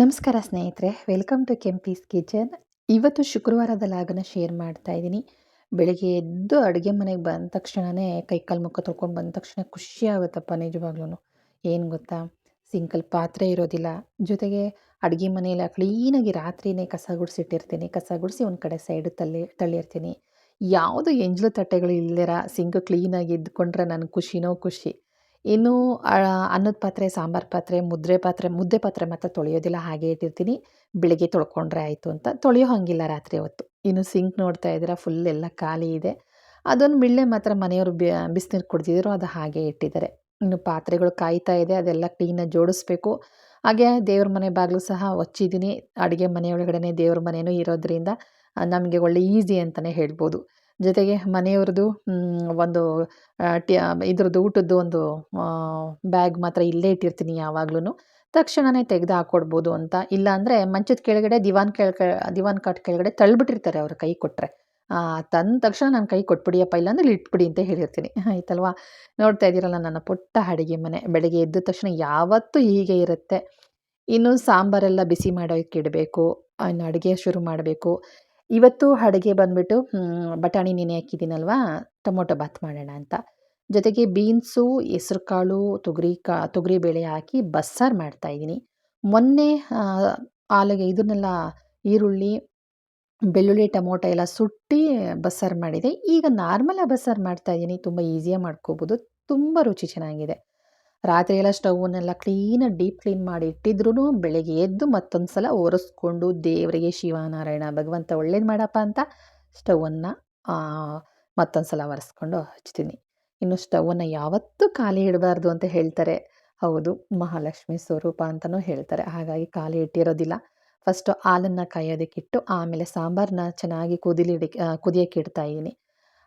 ನಮಸ್ಕಾರ ಸ್ನೇಹಿತರೆ welcome to Kempi's kitchen ಇವತ್ತು ಶುಕ್ರವಾರದ ಲಾಗನ ಶೇರ್ ಮಾಡ್ತಾ ಇದ್ದೀನಿ. ಬೆಳಿಗ್ಗೆ ಎದ್ದು ಅಡುಗೆ ಮನೆಗೆ ಬಂದ ತಕ್ಷಣವೇ ಕೈಕಾಲು ಮುಖ ತೊಳ್ಕೊಂಡು ಬಂದ ತಕ್ಷಣ ಖುಷಿ ಆಗುತ್ತಪ್ಪ ನಿಜವಾಗ್ಲೂ ಏನು ಗೊತ್ತಾ? ಸಿಂಕಲ್ ಪಾತ್ರೆ ಇರೋದಿಲ್ಲ. ಜೊತೆಗೆ ಅಡುಗೆ ಮನೆಯೆಲ್ಲ ಕ್ಲೀನಾಗಿ ರಾತ್ರಿನೇ ಕಸ ಗುಡಿಸಿಟ್ಟಿರ್ತೀನಿ. ಕಸ ಗುಡಿಸಿ ಒಂದು ಕಡೆ ಸೈಡ್ ತಳ್ಳಿ, ತಳ್ಳಿರ್ತೀನಿ. ಯಾವುದು ಎಂಜಲು ತಟ್ಟೆಗಳು ಇಲ್ಲದಿರ ಸಿಂಕ್ ಕ್ಲೀನಾಗಿ ಇದ್ಕೊಂಡ್ರೆ ನನ್ನ ಖುಷಿನೋ ಖುಷಿ. ಇನ್ನು ಅನ್ನದ ಪಾತ್ರೆ, ಸಾಂಬಾರು ಪಾತ್ರೆ, ಮುದ್ರೆ ಪಾತ್ರೆ, ಮುದ್ದೆ ಪಾತ್ರೆ ಮಾತ್ರ ತೊಳೆಯೋದಿಲ್ಲ, ಹಾಗೆ ಇಟ್ಟಿರ್ತೀನಿ. ಬೆಳಿಗ್ಗೆ ತೊಳ್ಕೊಂಡ್ರೆ ಆಯಿತು ಅಂತ ತೊಳೆಯೋ ಹಾಗಿಲ್ಲ ರಾತ್ರಿ ಹೊತ್ತು. ಇನ್ನು ಸಿಂಕ್ ನೋಡ್ತಾ ಇದ್ದೀರ ಫುಲ್ ಎಲ್ಲ ಖಾಲಿ ಇದೆ. ಅದೊಂದು ಬಿಳ್ಳೆ ಮಾತ್ರ ಮನೆಯವರು ಬಿಸಿನೀರು ಕುಡ್ದಿದ್ರು ಅದು ಹಾಗೆ ಇಟ್ಟಿದ್ದಾರೆ. ಇನ್ನು ಪಾತ್ರೆಗಳು ಕಾಯ್ತಾ ಇದೆ, ಅದೆಲ್ಲ ಕ್ಲೀನಾಗಿ ಜೋಡಿಸ್ಬೇಕು. ಹಾಗೆ ದೇವ್ರ ಮನೆ ಬಾಗಿಲು ಸಹ ಹೊಚ್ಚಿದ್ದೀನಿ ಅಡುಗೆ ಮನೆಯೊಳಗಡೆ ದೇವ್ರ ಮನೆಯೂ ಇರೋದ್ರಿಂದ, ನಮಗೆ ಒಳ್ಳೆ ಈಸಿ ಅಂತಲೇ ಹೇಳ್ಬೋದು. ಜೊತೆಗೆ ಮನೆಯವ್ರದ್ದು ಒಂದು ಟ್ಯಾ ಇದ್ರದ್ದು ಊಟದ್ದು ಒಂದು ಬ್ಯಾಗ್ ಮಾತ್ರ ಇಲ್ಲೇ ಇಟ್ಟಿರ್ತೀನಿ ಯಾವಾಗ್ಲೂ ತಕ್ಷಣವೇ ತೆಗೆದು ಹಾಕ್ಕೊಡ್ಬೋದು ಅಂತ. ಇಲ್ಲ ಅಂದರೆ ಮಂಚದ ಕೆಳಗಡೆ ದಿವಾನ್ ಕೆಳ ದಿವಾನ್ ಕಾಟ್ ಕೆಳಗಡೆ ತಳ್ಳಿಬಿಟ್ಟಿರ್ತಾರೆ ಅವ್ರ ಕೈ ಕೊಟ್ಟರೆ ತಂದ ತಕ್ಷಣ ನಾನು ಕೈ ಕೊಟ್ಬಿಡಿಯಪ್ಪ ಇಲ್ಲ ಅಂದರೆ ಇಟ್ಬಿಡಿ ಅಂತ ಹೇಳಿರ್ತೀನಿ. ಆಯ್ತಲ್ವಾ? ನೋಡ್ತಾ ಇದ್ದೀರಲ್ಲ ನನ್ನ ಪುಟ್ಟ ಅಡುಗೆ ಮನೆ. ಬೆಳಗ್ಗೆ ಎದ್ದ ತಕ್ಷಣ ಯಾವತ್ತೂ ಹೀಗೆ ಇರುತ್ತೆ. ಇನ್ನು ಸಾಂಬಾರೆಲ್ಲ ಬಿಸಿ ಮಾಡೋಕ್ಕೆ ಇಡಬೇಕು. ಇನ್ನು ಅಡುಗೆ ಶುರು ಮಾಡಬೇಕು. ಇವತ್ತು ಅಡುಗೆ ಬಂದ್ಬಿಟ್ಟು ಬಟಾಣಿ ನೆನೆ ಹಾಕಿದ್ದೀನಲ್ವಾ, ಟೊಮೊಟೊ ಬಾತ್ ಮಾಡೋಣ ಅಂತ. ಜೊತೆಗೆ ಬೀನ್ಸು ಹೆಸ್ರು ಕಾಳು ತೊಗರಿ ಕಾ ತೊಗರಿಬೇಳೆ ಹಾಕಿ ಬಸ್ಸಾರು ಮಾಡ್ತಾಯಿದ್ದೀನಿ ಮೊನ್ನೆ ಆಲೂಗೆ ಇದನ್ನೆಲ್ಲ ಈರುಳ್ಳಿ, ಬೆಳ್ಳುಳ್ಳಿ, ಟೊಮೊಟೊ ಎಲ್ಲ ಸುಟ್ಟಿ ಬಸ್ಸಾರು ಮಾಡಿದೆ. ಈಗ ನಾರ್ಮಲಾಗಿ ಬಸ್ಸಾರು ಮಾಡ್ತಾಯಿದ್ದೀನಿ ತುಂಬ ಈಸಿಯಾಗಿ ಮಾಡ್ಕೋಬೋದು. ತುಂಬ ರುಚಿ ಚೆನ್ನಾಗಿದೆ. ರಾತ್ರಿ ಎಲ್ಲ ಸ್ಟವ್ವನ್ನೆಲ್ಲ ಕ್ಲೀನಾಗಿ ಡೀಪ್ ಕ್ಲೀನ್ ಮಾಡಿ ಇಟ್ಟಿದ್ರು ಬೆಳಗ್ಗೆ ಎದ್ದು ಮತ್ತೊಂದು ಸಲ ಒರೆಸ್ಕೊಂಡು ದೇವರಿಗೆ ಶಿವನಾರಾಯಣ, ಭಗವಂತ ಒಳ್ಳೇದು ಮಾಡಪ್ಪ ಅಂತ ಸ್ಟವನ್ನು ಮತ್ತೊಂದು ಸಲ ಒರೆಸ್ಕೊಂಡು ಹಚ್ತೀನಿ. ಇನ್ನು ಸ್ಟವನ್ನು ಯಾವತ್ತೂ ಖಾಲಿ ಇಡಬಾರ್ದು ಅಂತ ಹೇಳ್ತಾರೆ. ಹೌದು, ಮಹಾಲಕ್ಷ್ಮಿ ಸ್ವರೂಪ ಅಂತಲೂ ಹೇಳ್ತಾರೆ. ಹಾಗಾಗಿ ಖಾಲಿ ಇಟ್ಟಿರೋದಿಲ್ಲ. ಫಸ್ಟು ಹಾಲನ್ನು ಕಾಯೋದಕ್ಕಿಟ್ಟು ಆಮೇಲೆ ಸಾಂಬಾರನ್ನ ಚೆನ್ನಾಗಿ ಕುದಿಲಿಡಿ ಕುದಿಯೋಕ್ಕೆ ಇಡ್ತಾ ಇದ್ದೀನಿ.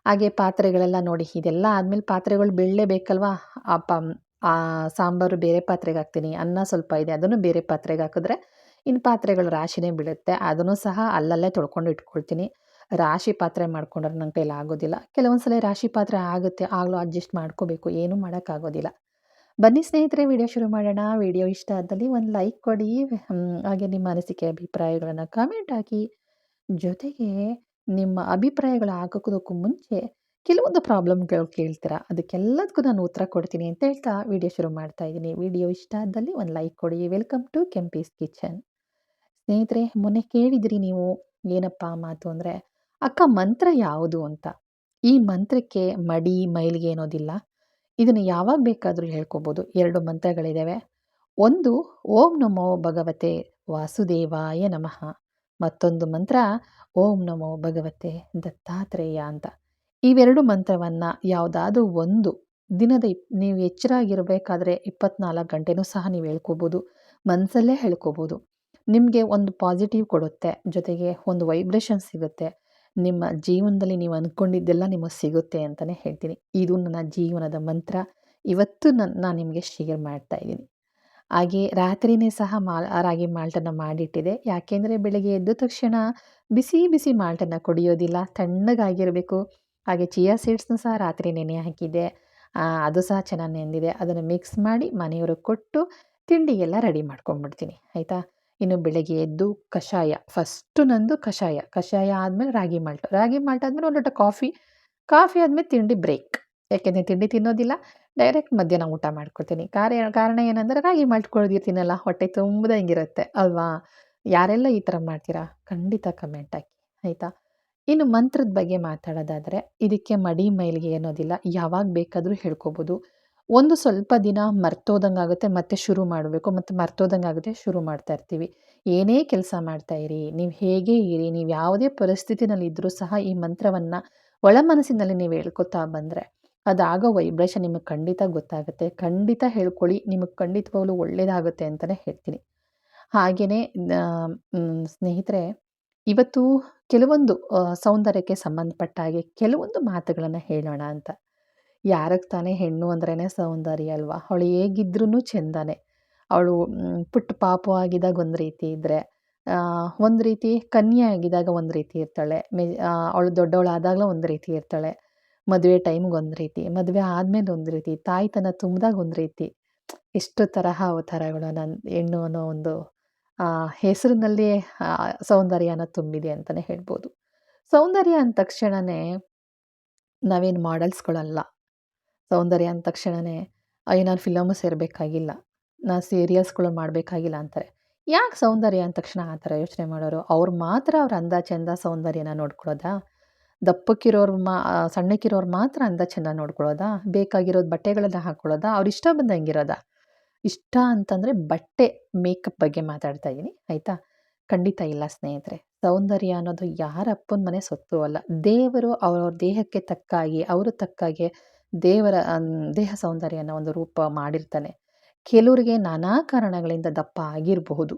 ಹಾಗೆ ಪಾತ್ರೆಗಳೆಲ್ಲ ನೋಡಿ, ಇದೆಲ್ಲ ಆದಮೇಲೆ ಪಾತ್ರೆಗಳು ಬೀಳಲೇಬೇಕಲ್ವಾ ಅಪ್ಪ ಆ, ಸಾಂಬಾರು ಬೇರೆ ಪಾತ್ರೆಗೆ ಹಾಕ್ತೀನಿ, ಅನ್ನ ಸ್ವಲ್ಪ ಇದೆ, ಅದನ್ನು ಬೇರೆ ಪಾತ್ರೆಗೆ ಹಾಕಿದ್ರೆ ಇನ್ನು ಪಾತ್ರೆಗಳು ರಾಶಿನೇ ಬೀಳುತ್ತೆ. ಅದನ್ನು ಸಹ ಅಲ್ಲಲ್ಲೇ ತೊಳ್ಕೊಂಡು ಇಟ್ಕೊಳ್ತೀನಿ. ರಾಶಿ ಪಾತ್ರೆ ಮಾಡ್ಕೊಂಡ್ರೆ ನನ್ನ ಕೈಲಿ ಆಗೋದಿಲ್ಲ. ಕೆಲವೊಂದು ಸಲ ರಾಶಿ ಪಾತ್ರೆ ಆಗುತ್ತೆ, ಆಗಲೂ ಅಡ್ಜಸ್ಟ್ ಮಾಡ್ಕೋಬೇಕು, ಏನೂ ಮಾಡೋಕ್ಕಾಗೋದಿಲ್ಲ. ಬನ್ನಿ ಸ್ನೇಹಿತರೆ, ವಿಡಿಯೋ ಶುರು ಮಾಡೋಣ. ವಿಡಿಯೋ ಇಷ್ಟ ಆದಲ್ಲಿ ಒಂದು ಲೈಕ್ ಕೊಡಿ. ಹಾಗೆ ನಿಮ್ಮ ಅನಿಸಿಕೆ, ಅಭಿಪ್ರಾಯಗಳನ್ನು ಕಮೆಂಟ್ ಹಾಕಿ. ಜೊತೆಗೆ ನಿಮ್ಮ ಅಭಿಪ್ರಾಯಗಳು ಹಾಕೋದಕ್ಕೂ ಮುಂಚೆ ಕೆಲವೊಂದು ಪ್ರಾಬ್ಲಮ್ಗಳು ಕೇಳ್ತೀರಾ? ಅದಕ್ಕೆಲ್ಲದಕ್ಕೂ ನಾನು ಉತ್ತರ ಕೊಡ್ತೀನಿ ಅಂತ ಹೇಳ್ತಾ ವಿಡಿಯೋ ಶುರು ಮಾಡ್ತಾ ಇದ್ದೀನಿ. ವಿಡಿಯೋ ಇಷ್ಟ ಆದಲ್ಲಿ ಒಂದು ಲೈಕ್ ಕೊಡಿ. Welcome to Kempi's kitchen. ಸ್ನೇಹಿತರೆ, ಮೊನ್ನೆ ಕೇಳಿದ್ರಿ ನೀವು ಏನಪ್ಪ ಮಾತು ಅಂದರೆ, ಅಕ್ಕ, ಮಂತ್ರ ಯಾವುದು ಅಂತ? ಈ ಮಂತ್ರಕ್ಕೆ ಮಡಿ, ಮೈಲಿಗೆ ಏನೋದಿಲ್ಲ ಇದನ್ನು ಯಾವಾಗ ಬೇಕಾದರೂ ಹೇಳ್ಕೊಬೋದು. ಎರಡು ಮಂತ್ರಗಳಿದ್ದಾವೆ ಒಂದು, ಓಂ ನಮೋ ಭಗವತೆ ವಾಸುದೇವಾಯ ನಮಃ. ಮತ್ತೊಂದು ಮಂತ್ರ, ಓಂ ನಮೋ ಭಗವತೆ ದತ್ತಾತ್ರೇಯ ಅಂತ. ಇವೆರಡು ಮಂತ್ರವನ್ನು ಯಾವುದಾದ್ರೂ ಒಂದು ದಿನದ ಇಪ್, ನೀವು ಎಚ್ಚರಾಗಿರಬೇಕಾದ್ರೆ ಇಪ್ಪತ್ನಾಲ್ಕು ಗಂಟೆನೂ ಸಹ ನೀವು ಹೇಳ್ಕೋಬೋದು. ಮನಸ್ಸಲ್ಲೇ ಹೇಳ್ಕೋಬೋದು. ನಿಮಗೆ ಒಂದು ಪಾಸಿಟಿವ್ ಕೊಡುತ್ತೆ, ಜೊತೆಗೆ ಒಂದು ವೈಬ್ರೇಷನ್ ಸಿಗುತ್ತೆ. ನಿಮ್ಮ ಜೀವನದಲ್ಲಿ ನೀವು ಅಂದ್ಕೊಂಡಿದ್ದೆಲ್ಲ ನಿಮಗೆ ಸಿಗುತ್ತೆ ಅಂತಲೇ ಹೇಳ್ತೀನಿ. ಇದು ನನ್ನ ಜೀವನದ ಮಂತ್ರ. ಇವತ್ತು ನನ್ನ ನಾನು ನಿಮಗೆ ಶೇರ್ ಮಾಡ್ತಾ ಇದ್ದೀನಿ. ಹಾಗೆ ರಾತ್ರಿಯೇ ಸಹ ಮಾಲ್ ರಾಗಿ ಮಾಲ್ಟನ್ನು ಮಾಡಿಟ್ಟಿದೆ. ಯಾಕೆಂದರೆ ಬೆಳಗ್ಗೆ ಎದ್ದ ತಕ್ಷಣ ಬಿಸಿ ಬಿಸಿ ಮಾಲ್ಟನ್ನು ಕುಡಿಯೋದಿಲ್ಲ. ತಣ್ಣಗಾಗಿರಬೇಕು. ಹಾಗೆ ಚಿಯಾ ಸೀಡ್ಸ್ನೂ ಸಹ ರಾತ್ರಿ ನೆನೆ ಹಾಕಿದ್ದೆ. ಅದು ಸಹ ಚೆನ್ನಾಗಿ ನೆಂದಿದೆ. ಅದನ್ನು ಮಿಕ್ಸ್ ಮಾಡಿ ಮನೆಯವ್ರಿಗೆ ಕೊಟ್ಟು ತಿಂಡಿಗೆಲ್ಲ ರೆಡಿ ಮಾಡ್ಕೊಂಡ್ಬಿಡ್ತೀನಿ ಆಯಿತಾ? ಇನ್ನು ಬೆಳಗ್ಗೆ ಎದ್ದು ಕಷಾಯ. ಫಸ್ಟು ನಂದು ಕಷಾಯ. ಕಷಾಯ ಆದಮೇಲೆ ರಾಗಿ ಮಾಲ್ಟ್. ರಾಗಿ ಮಾಲ್ಟ್ ಆದಮೇಲೆ ಒಂದು ಲೋಟ ಕಾಫಿ. ಕಾಫಿ ಆದಮೇಲೆ ತಿಂಡಿ ಬ್ರೇಕ್. ಯಾಕೆಂದರೆ ತಿಂಡಿ ತಿನ್ನೋದಿಲ್ಲ. ಡೈರೆಕ್ಟ್ ಮಧ್ಯಾಹ್ನ ಊಟ ಮಾಡ್ಕೊಳ್ತೀನಿ. ಕಾರ್ಯ, ಕಾರಣ ಏನಂದರೆ ರಾಗಿ ಮಾಲ್ಟ್ ಕುಡ್ದಿರ್ತೀನಲ್ಲ ಹೊಟ್ಟೆ ತುಂಬದಂಗಿರುತ್ತೆ ಅಲ್ವಾ? ಯಾರೆಲ್ಲ ಈ ಥರ ಮಾಡ್ತೀರಾ? ಖಂಡಿತ ಕಮೆಂಟ್ ಹಾಕಿ. ಆಯಿತಾ? ಇನ್ನು ಮಂತ್ರದ ಬಗ್ಗೆ ಮಾತಾಡೋದಾದರೆ, ಇದಕ್ಕೆ ಮಡಿ ಮೈಲಿಗೆ ಅನ್ನೋದಿಲ್ಲ. ಯಾವಾಗ ಬೇಕಾದರೂ ಹೇಳ್ಕೊಬೋದು. ಒಂದು ಸ್ವಲ್ಪ ದಿನ ಮರ್ತೋದಂಗಾಗುತ್ತೆ ಮತ್ತೆ ಶುರು ಮಾಡಬೇಕು. ಮತ್ತು ಮರ್ತೋದಂಗೆ ಆಗುತ್ತೆ ಶುರು ಮಾಡ್ತಾ ಇರ್ತೀವಿ. ಏನೇ ಕೆಲಸ ಮಾಡ್ತಾ ಇರಿ, ನೀವು ಹೇಗೆ ಇರಿ, ನೀವು ಯಾವುದೇ ಪರಿಸ್ಥಿತಿನಲ್ಲಿ ಇದ್ದರೂ ಸಹ ಈ ಮಂತ್ರವನ್ನು ಒಳ ಮನಸ್ಸಿನಲ್ಲಿ ನೀವು ಹೇಳ್ಕೊತಾ ಬಂದರೆ ಅದಾಗೋ ವೈಬ್ರೇಷನ್ ನಿಮಗೆ ಖಂಡಿತ ಗೊತ್ತಾಗುತ್ತೆ. ಖಂಡಿತ ಹೇಳ್ಕೊಳ್ಳಿ, ನಿಮಗೆ ಖಂಡಿತವಾಗ್ಲೂ ಒಳ್ಳೆಯದಾಗುತ್ತೆ ಅಂತಲೇ ಹೇಳ್ತೀನಿ. ಹಾಗೆಯೇ ಸ್ನೇಹಿತರೆ, ಇವತ್ತು ಕೆಲವೊಂದು ಸೌಂದರ್ಯಕ್ಕೆ ಸಂಬಂಧಪಟ್ಟ ಹಾಗೆ ಕೆಲವೊಂದು ಮಾತುಗಳನ್ನು ಹೇಳೋಣ ಅಂತ. ಯಾರಿಗೆ ತಾನೇ ಹೆಣ್ಣು ಅಂದ್ರೇ ಸೌಂದರ್ಯ ಅಲ್ವಾ? ಅವಳು ಹೇಗಿದ್ರೂ ಚೆಂದನೇ. ಅವಳು ಪುಟ್ಟ ಪಾಪು ಆಗಿದ್ದಾಗ ಒಂದು ರೀತಿ ಇದ್ದರೆ ಒಂದು ರೀತಿ ಕನ್ಯೆ ಆಗಿದ್ದಾಗ ಒಂದು ರೀತಿ ಇರ್ತಾಳೆ. ಮೆ ಅವಳು ದೊಡ್ಡವಳಾದಾಗಲೂ ಒಂದು ರೀತಿ ಇರ್ತಾಳೆ. ಮದುವೆ ಟೈಮ್ಗೆ ಒಂದು ರೀತಿ, ಮದುವೆ ಆದಮೇಲೆ ಒಂದು ರೀತಿ, ತಾಯ್ತನ ತುಂಬಿದಾಗ ಒಂದು ರೀತಿ. ಎಷ್ಟು ತರಹ ಅವತಾರಗಳು ನನ್ನ ಹೆಣ್ಣು ಅನ್ನೋ ಒಂದು ಹೆಸರಿನಲ್ಲಿ ಸೌಂದರ್ಯನ ತುಂಬಿದೆ ಅಂತಲೇ ಹೇಳ್ಬೋದು. ಸೌಂದರ್ಯ ಅಂದ ತಕ್ಷಣವೇ ನಾವೇನು ಮಾಡಲ್ಸ್ಗಳಲ್ಲ ಸೌಂದರ್ಯ ಅಂದ ತಕ್ಷಣವೇ ಅಯ್ಯೋ ನಾನು ಫಿಲಮು ಸೇರಬೇಕಾಗಿಲ್ಲ. ನಾನು ಸೀರಿಯಲ್ಸ್ಗಳು ಮಾಡಬೇಕಾಗಿಲ್ಲ ಅಂತಾರೆ. ಯಾಕೆ ಸೌಂದರ್ಯ ಅಂದ ತಕ್ಷಣ ಆ ಥರ ಯೋಚನೆ ಮಾಡೋರು? ಅವ್ರು ಮಾತ್ರ ಅವ್ರ ಅಂದ ಚಂದ ಸೌಂದರ್ಯನ ನೋಡ್ಕೊಳ್ಳೋದಾ ದಪ್ಪಕ್ಕಿರೋರು ಮಾ ಸಣ್ಣಕ್ಕಿರೋರು ಮಾತ್ರ ಅಂದ ಚಂದ ನೋಡ್ಕೊಳ್ಳೋದಾ ಬೇಕಾಗಿರೋದು ಬಟ್ಟೆಗಳನ್ನ ಹಾಕ್ಕೊಳ್ಳೋದಾ ಅವ್ರು ಇಷ್ಟ ಬಂದಂಗಿರೋದಾ ಇಷ್ಟ ಅಂತಂದರೆ ಬಟ್ಟೆ ಮೇಕಪ್ ಬಗ್ಗೆ ಮಾತಾಡ್ತಾ ಇದ್ದೀನಿ, ಆಯಿತಾ? ಖಂಡಿತ ಇಲ್ಲ ಸ್ನೇಹಿತರೆ. ಸೌಂದರ್ಯ ಅನ್ನೋದು ಯಾರ ಅಪ್ಪನ ಮನೆ ಸೊತ್ತು ಅಲ್ಲ. ದೇವರು ಅವ್ರವ್ರ ದೇಹಕ್ಕೆ ತಕ್ಕಾಗಿ, ಅವರು ತಕ್ಕಾಗೆ ದೇವರ ದೇಹ ಸೌಂದರ್ಯನ ಒಂದು ರೂಪ ಮಾಡಿರ್ತಾನೆ. ಕೆಲವರಿಗೆ ನಾನಾ ಕಾರಣಗಳಿಂದ ದಪ್ಪ ಆಗಿರಬಹುದು.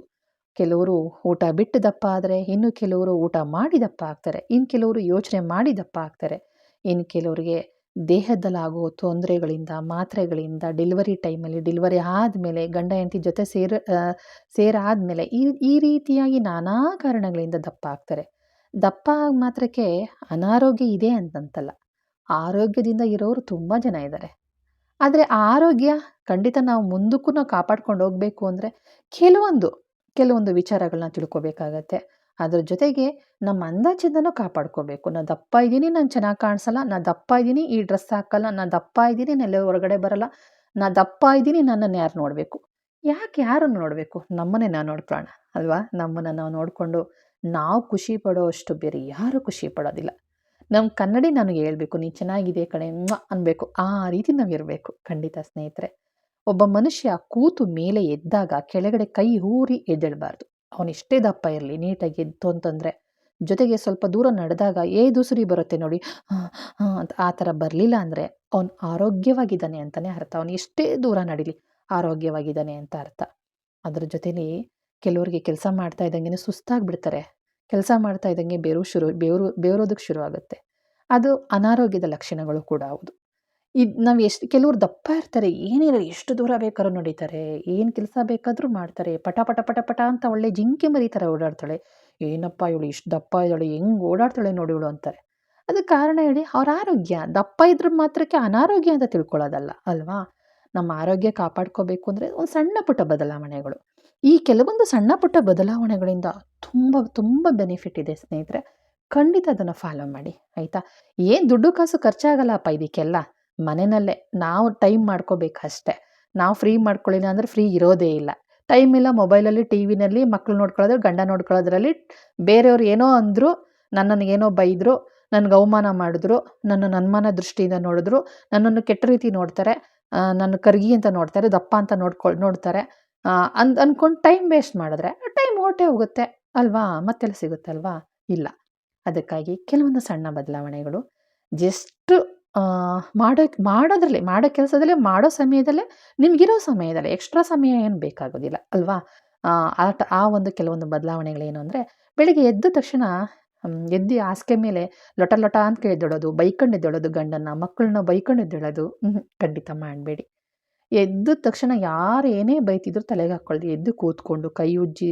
ಕೆಲವರು ಊಟ ಬಿಟ್ಟು ದಪ್ಪ ಆದರೆ, ಇನ್ನು ಕೆಲವರು ಊಟ ಮಾಡಿ ದಪ್ಪ ಆಗ್ತಾರೆ. ಇನ್ನು ಕೆಲವರು ಯೋಚನೆ ಮಾಡಿ ದಪ್ಪ ಆಗ್ತಾರೆ. ಇನ್ನು ಕೆಲವರಿಗೆ ದೇಹದಲ್ಲಾಗೋ ತೊಂದರೆಗಳಿಂದ, ಮಾತ್ರೆಗಳಿಂದ ಡೆಲಿವರಿ ಟೈಮಲ್ಲಿ ಡೆಲಿವರಿ ಆದಮೇಲೆ, ಗಂಡ ಹೆಂಡತಿ ಜೊತೆ ಸೇರ ಸೇರಾದಮೇಲೆ ಈ ಈ ರೀತಿಯಾಗಿ ನಾನಾ ಕಾರಣಗಳಿಂದ ದಪ್ಪ ಆಗ್ತಾರೆ. ದಪ್ಪ ಆಗ ಮಾತ್ರಕ್ಕೆ ಅನಾರೋಗ್ಯ ಇದೆ ಅಂತಂತಲ್ಲ. ಆರೋಗ್ಯದಿಂದ ಇರೋರು ತುಂಬ ಜನ ಇದ್ದಾರೆ. ಆದರೆ ಆರೋಗ್ಯ ಖಂಡಿತ ನಾವು ಮುಂದಕ್ಕೂ ನಾವು ಕಾಪಾಡ್ಕೊಂಡು ಹೋಗಬೇಕು ಅಂದರೆ ಕೆಲವೊಂದು ಕೆಲವೊಂದು ವಿಚಾರಗಳನ್ನ ತಿಳ್ಕೊಬೇಕಾಗತ್ತೆ. ಅದ್ರ ಜೊತೆಗೆ ನಮ್ಮ ಅಂದ ಚಂದನೂ ಕಾಪಾಡ್ಕೋಬೇಕು. ನಾ ದಪ್ಪ ಇದ್ದೀನಿ ನಾನು ಚೆನ್ನಾಗಿ ಕಾಣಿಸಲ್ಲ. ನಾ ದಪ್ಪ ಇದ್ದೀನಿ, ಈ ಡ್ರೆಸ್ ಹಾಕಲ್ಲ. ನಾ ದಪ್ಪ ಇದ್ದೀನಿ, ನೆಲೆ ಹೊರಗಡೆ ಬರಲ್ಲ. ನಾ ದಪ್ಪ ಇದ್ದೀನಿ, ನನ್ನನ್ನು ಯಾರು ನೋಡಬೇಕು? ಯಾಕೆ ಯಾರನ್ನು ನೋಡಬೇಕು? ನಮ್ಮನ್ನೇ ನಾವು ನೋಡ್ಕೊಳ್ಳೋಣ ಅಲ್ವಾ? ನಮ್ಮನ್ನು ನಾವು ನೋಡಿಕೊಂಡು ನಾವು ಖುಷಿ ಪಡೋ ಅಷ್ಟು ಬೇರೆ ಯಾರೂ ಖುಷಿ ಪಡೋದಿಲ್ಲ. ನಮ್ಮ ಕನ್ನಡಿ ನನಗೆ ಹೇಳ್ಬೇಕು, ನೀ ಚೆನ್ನಾಗಿದೆ ಕಣೆ ಅನ್ಬೇಕು. ಆ ರೀತಿ ನಾವು ಇರಬೇಕು. ಖಂಡಿತ ಸ್ನೇಹಿತರೆ. ಒಬ್ಬ ಮನುಷ್ಯ ಕೂತು ಮೇಲೆ ಎದ್ದಾಗ, ಕೆಳಗಡೆ ಕೈ ಊರಿ ಎದ್ದೇಳಬಾರ್ದು. ಎಷ್ಟೇ ದಪ್ಪ ಇರಲಿ, ನೀಟಾಗಿ ಎದ್ದು ಅಂತಂದರೆ. ಜೊತೆಗೆ ಸ್ವಲ್ಪ ದೂರ ನಡೆದಾಗ ಏ ದುಸುರಿ ಬರುತ್ತೆ ನೋಡಿ ಅಂತ ಆ ಥರ ಬರಲಿಲ್ಲ ಅಂದರೆ ಅವನು ಆರೋಗ್ಯವಾಗಿದ್ದಾನೆ ಅಂತಲೇ ಅರ್ಥ. ಅವನು ಎಷ್ಟೇ ದೂರ ನಡೀಲಿ, ಆರೋಗ್ಯವಾಗಿದ್ದಾನೆ ಅಂತ ಅರ್ಥ. ಅದ್ರ ಜೊತೆಲಿ ಕೆಲವರಿಗೆ ಕೆಲಸ ಮಾಡ್ತಾ ಇದ್ದಂಗೆ ಸುಸ್ತಾಗಿಬಿಡ್ತಾರೆ. ಕೆಲಸ ಮಾಡ್ತಾ ಇದ್ದಂಗೆ ಬೇರು ಶುರು, ಬೇರು, ಬೇರೋದಕ್ಕೆ ಶುರು ಆಗುತ್ತೆ ಅದು ಅನಾರೋಗ್ಯದ ಲಕ್ಷಣಗಳು ಕೂಡ ಹೌದು. ಇದು ನಾವು ಎಷ್ಟು, ಕೆಲವ್ರು ದಪ್ಪ ಇರ್ತಾರೆ, ಏನಿಲ್ಲ, ಎಷ್ಟು ದೂರ ಬೇಕಾದ್ರೂ ನಡೀತಾರೆ, ಏನು ಕೆಲಸ ಬೇಕಾದರೂ ಮಾಡ್ತಾರೆ, ಪಟ ಪಟ ಪಟ ಪಟ ಅಂತ ಒಳ್ಳೆ ಜಿಂಕೆ ಮರಿ ಥರ ಓಡಾಡ್ತಾಳೆ. ಏನಪ್ಪ ಇವಳು ಇಷ್ಟು ದಪ್ಪ ಇದ್ದಾಳೆ, ಹೆಂಗೆ ಓಡಾಡ್ತಾಳೆ ನೋಡಿ ಇವಳು ಅಂತಾರೆ. ಅದಕ್ಕೆ ಕಾರಣ ಹೇಳಿ, ಅವ್ರ ಆರೋಗ್ಯ, ದಪ್ಪ ಇದ್ರ ಮಾತ್ರಕ್ಕೆ ಅನಾರೋಗ್ಯ ಅಂತ ತಿಳ್ಕೊಳ್ಳೋದಲ್ಲ, ಅಲ್ವಾ? ನಮ್ಮ ಆರೋಗ್ಯ ಕಾಪಾಡ್ಕೋಬೇಕು ಅಂದರೆ ಒಂದು ಸಣ್ಣ ಪುಟ್ಟ ಬದಲಾವಣೆಗಳು. ಈ ಕೆಲವೊಂದು ಸಣ್ಣ ಪುಟ್ಟ ಬದಲಾವಣೆಗಳಿಂದ ತುಂಬ ತುಂಬ ಬೆನಿಫಿಟ್ ಇದೆ ಸ್ನೇಹಿತರೆ. ಖಂಡಿತ ಅದನ್ನು ಫಾಲೋ ಮಾಡಿ, ಆಯಿತಾ? ಏನು ದುಡ್ಡು ಕಾಸು ಖರ್ಚಾಗಲ್ಲಪ್ಪ ಇದಕ್ಕೆಲ್ಲ? ಮನೆಯಲ್ಲೇ ನಾವು ಟೈಮ್ ಮಾಡ್ಕೋಬೇಕಷ್ಟೆ. ನಾವು ಫ್ರೀ ಮಾಡ್ಕೊಳ್ಳಿಲ್ಲ ಅಂದರೆ ಫ್ರೀ ಇರೋದೇ ಇಲ್ಲ. ಟೈಮ್ ಇಲ್ಲ ಮೊಬೈಲಲ್ಲಿ ಟಿ ವಿನಲ್ಲಿ ಮಕ್ಳು ನೋಡ್ಕೊಳ್ಳೋದು, ಗಂಡ ನೋಡ್ಕೊಳ್ಳೋದ್ರಲ್ಲಿ ಬೇರೆಯವ್ರು ಏನೋ ಅಂದರು, ನನ್ನನ್ನು ಏನೋ ಬೈದರು, ನನಗೆ ಅವಮಾನ ಮಾಡಿದ್ರು, ನನ್ನ ಅನುಮಾನ ದೃಷ್ಟಿಯಿಂದ ನೋಡಿದ್ರು, ನನ್ನನ್ನು ಕೆಟ್ಟ ರೀತಿ ನೋಡ್ತಾರೆ ನನ್ನ ಕರ್ಗಿ ಅಂತ ನೋಡ್ತಾರೆ, ದಪ್ಪ ಅಂತ ನೋಡ್ಕೊಳ್, ನೋಡ್ತಾರೆ. ಅಂದ್ ಅಂದ್ಕೊಂಡು ಟೈಮ್ ವೇಸ್ಟ್ ಮಾಡಿದ್ರೆ ಟೈಮ್ ಹೊಟ್ಟೆ ಹೋಗುತ್ತೆ ಅಲ್ವಾ? ಮತ್ತೆಲ್ಲ ಸಿಗುತ್ತಲ್ವಾ? ಇಲ್ಲ. ಅದಕ್ಕಾಗಿ ಕೆಲವೊಂದು ಸಣ್ಣ ಬದಲಾವಣೆಗಳು, ಜಸ್ಟ್ ಮಾಡೋಕ್ಕೆ ಮಾಡೋದ್ರಲ್ಲಿ, ಮಾಡೋ ಕೆಲಸದಲ್ಲೇ, ಮಾಡೋ ಸಮಯದಲ್ಲೇ ನಿಮಗಿರೋ ಸಮಯದಲ್ಲೇ, ಎಕ್ಸ್ಟ್ರಾ ಸಮಯ ಏನು ಬೇಕಾಗೋದಿಲ್ಲ, ಅಲ್ವಾ? ಆ ಆ ಒಂದು ಕೆಲವೊಂದು ಬದಲಾವಣೆಗಳೇನು ಅಂದರೆ, ಬೆಳಿಗ್ಗೆ ಎದ್ದ ತಕ್ಷಣ ಎದ್ದು ಹಾಸಿಗೆ ಮೇಲೆ ಲೊಟ ಲೊಟ ಅಂತ ಎದ್ದೇಳೋದು ಬೈಕೊಂಡು ಎದ್ದೇಳೋದು ಗಂಡನ್ನ, ಮಕ್ಕಳನ್ನ ಬೈಕೊಂಡು ಎದ್ದೇಳೋದು. ಖಂಡಿತ ಮಾಡಬೇಡಿ. ಎದ್ದ ತಕ್ಷಣ ಯಾರು ಏನೇ ಬೈತಿದ್ರು ತಲೆಗೆ ಹಾಕ್ಕೊಳ್ದು ಎದ್ದು ಕೂತ್ಕೊಂಡು, ಕೈ ಉಜ್ಜಿ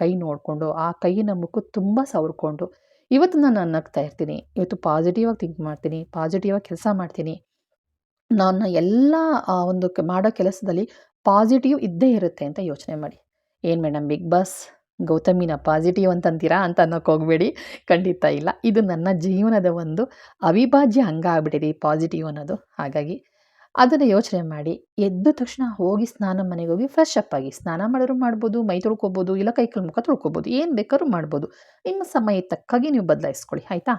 ಕೈ ನೋಡಿಕೊಂಡು, ಆ ಕೈಯಿನ ಮುಖ ತುಂಬ ಸವರ್ಕೊಂಡು ಇವತ್ತು ನಾನು ನಗ್ತಾ ಇರ್ತೀನಿ. ಇವತ್ತು ಪಾಸಿಟಿವ್ ಆಗಿ ಥಿಂಕ್ ಮಾಡ್ತೀನಿ ಪಾಸಿಟಿವಾಗಿ ಕೆಲಸ ಮಾಡ್ತೀನಿ. ನನ್ನ ಎಲ್ಲ ಒಂದು ಮಾಡೋ ಕೆಲಸದಲ್ಲಿ ಪಾಸಿಟಿವ್ ಇದ್ದೇ ಇರುತ್ತೆ ಅಂತ ಯೋಚನೆ ಮಾಡಿ. ಏನು ಮೇಡಮ್ ಬಿಗ್ ಬಾಸ್? ಗೌತಮಿನ ಪಾಸಿಟಿವ್ ಅಂತಂತೀರಾ ಅಂತ ಅನ್ನೋಕ್ಕೆ ಹೋಗಬೇಡಿ. ಖಂಡಿತ ಇಲ್ಲ. ಇದು ನನ್ನ ಜೀವನದ ಒಂದು ಅವಿಭಾಜ್ಯ ಅಂಗ ಆಗ್ಬಿಟ್ಟಿದೆ ಪಾಸಿಟಿವ್ ಅನ್ನೋದು. ಹಾಗಾಗಿ ಅದನ್ನು ಯೋಚನೆ ಮಾಡಿ, ಎದ್ದ ತಕ್ಷಣ ಹೋಗಿ ಸ್ನಾನ ಮನೆಗೆ ಹೋಗಿ ಫ್ರೆಶ್ ಅಪ್ ಆಗಿ, ಸ್ನಾನ ಮಾಡೋರು ಮಾಡ್ಬೋದು, ಮೈ ತೊಳ್ಕೊಬೋದು, ಇಲ್ಲ ಕೈ ಕಾಲು ಮುಖ ತೊಳ್ಕೊಬೋದು, ಏನು ಬೇಕಾದ್ರೂ ಮಾಡ್ಬೋದು. ನಿಮ್ಮ ಸಮಯ ತಕ್ಕಾಗಿ ನೀವು ಬದಲಾಯಿಸ್ಕೊಳ್ಳಿ, ಆಯಿತಾ?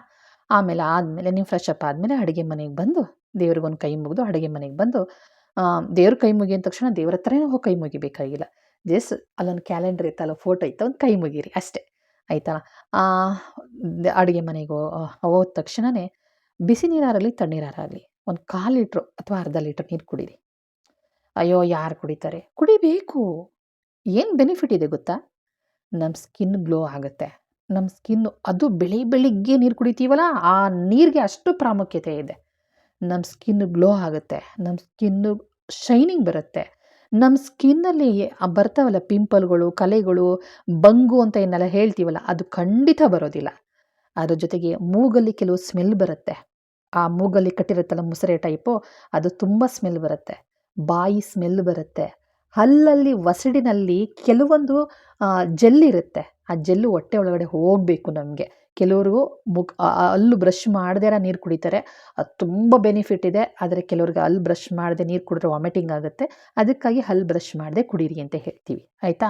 ಆಮೇಲೆ ಆದಮೇಲೆ ನೀವು ಫ್ರೆಶ್ ಅಪ್ ಆದಮೇಲೆ ಅಡುಗೆ ಮನೆಗೆ ಬಂದು, ದೇವ್ರಿಗೊಂದು ಕೈ ಮುಗಿದು ಅಡುಗೆ ಮನೆಗೆ ಬಂದು ದೇವ್ರ ಕೈ ಮುಗಿದ ತಕ್ಷಣ ದೇವ್ರ ಹತ್ರನೇ ಹೋಗಿ ಕೈ ಮುಗಿಬೇಕಾಗಿಲ್ಲ. ಜಸ್ಟ್ ಅಲ್ಲೊಂದು ಕ್ಯಾಲೆಂಡರ್ ಇತ್ತಲ್ಲ ಫೋಟೋ ಇತ್ತು, ಒಂದು ಕೈ ಮುಗಿರಿ ಅಷ್ಟೇ, ಆಯಿತಾ? ಅಡುಗೆ ಮನೆಗೆ ಹೋದ ತಕ್ಷಣವೇ ಬಿಸಿ ನೀರಾಗಲಿ, ತಣ್ಣೀರಾಗಲಿ ಒಂದು ಕಾಲು ಲೀಟ್ರು ಅಥವಾ ಅರ್ಧ ಲೀಟ್ರ್ ನೀರು ಕುಡೀರಿ. ಅಯ್ಯೋ, ಯಾರು ಕುಡಿತಾರೆ? ಕುಡಿಬೇಕು. ಏನು ಬೆನಿಫಿಟ್ ಇದೆ ಗೊತ್ತಾ? ನಮ್ಮ ಸ್ಕಿನ್ ಗ್ಲೋ ಆಗುತ್ತೆ. ನಮ್ಮ ಸ್ಕಿನ್ನು ಅದು ಬೆಳಿ ಬೆಳಿಗ್ಗೆ ನೀರು ಕುಡಿತೀವಲ್ಲ, ಆ ನೀರಿಗೆ ಅಷ್ಟು ಪ್ರಾಮುಖ್ಯತೆ ಇದೆ. ನಮ್ಮ ಸ್ಕಿನ್ ಗ್ಲೋ ಆಗುತ್ತೆ. ನಮ್ಮ ಸ್ಕಿನ್ನು ಶೈನಿಂಗ್ ಬರುತ್ತೆ. ನಮ್ಮ ಸ್ಕಿನ್ನಲ್ಲಿ ಬರ್ತಾವಲ್ಲ ಪಿಂಪಲ್ಗಳು, ಕಲೆಗಳು, ಬಂಗು ಅಂತ ಏನೆಲ್ಲ ಹೇಳ್ತೀವಲ್ಲ, ಅದು ಖಂಡಿತ ಬರೋದಿಲ್ಲ. ಅದ್ರ ಜೊತೆಗೆ ಮೂಗಲ್ಲಿ ಕೆಲವು ಸ್ಮೆಲ್ ಬರುತ್ತೆ. ಆ ಮೂಗಲ್ಲಿ ಕಟ್ಟಿರುತ್ತಲ್ಲ ಮುಸರೆ ಟೈಪು ಅದು ತುಂಬ ಸ್ಮೆಲ್ ಬರುತ್ತೆ. ಬಾಯಿ ಸ್ಮೆಲ್ ಬರುತ್ತೆ. ಹಲ್ಲಲ್ಲಿ ವಸಡಿನಲ್ಲಿ ಕೆಲವೊಂದು ಜೆಲ್ ಇರುತ್ತೆ. ಆ ಜೆಲ್ಲು ಹೊಟ್ಟೆ ಒಳಗಡೆ ಹೋಗಬೇಕು ನಮಗೆ. ಕೆಲವರು ಮುಖ ಹಲ್ಲು ಬ್ರಷ್ ಮಾಡದೇ ನೀರು ಕುಡಿತಾರೆ. ಅದು ತುಂಬ ಬೆನಿಫಿಟ್ ಇದೆ. ಆದರೆ ಕೆಲವ್ರಿಗೆ ಹಲ್ಲು ಬ್ರಷ್ ಮಾಡದೆ ನೀರು ಕುಡಿದ್ರೆ ವಾಮಿಟಿಂಗ್ ಆಗುತ್ತೆ. ಅದಕ್ಕಾಗಿ ಹಲ್ಲು ಬ್ರಷ್ ಮಾಡದೆ ಕುಡೀರಿ ಅಂತ ಹೇಳ್ತೀವಿ. ಆಯಿತಾ?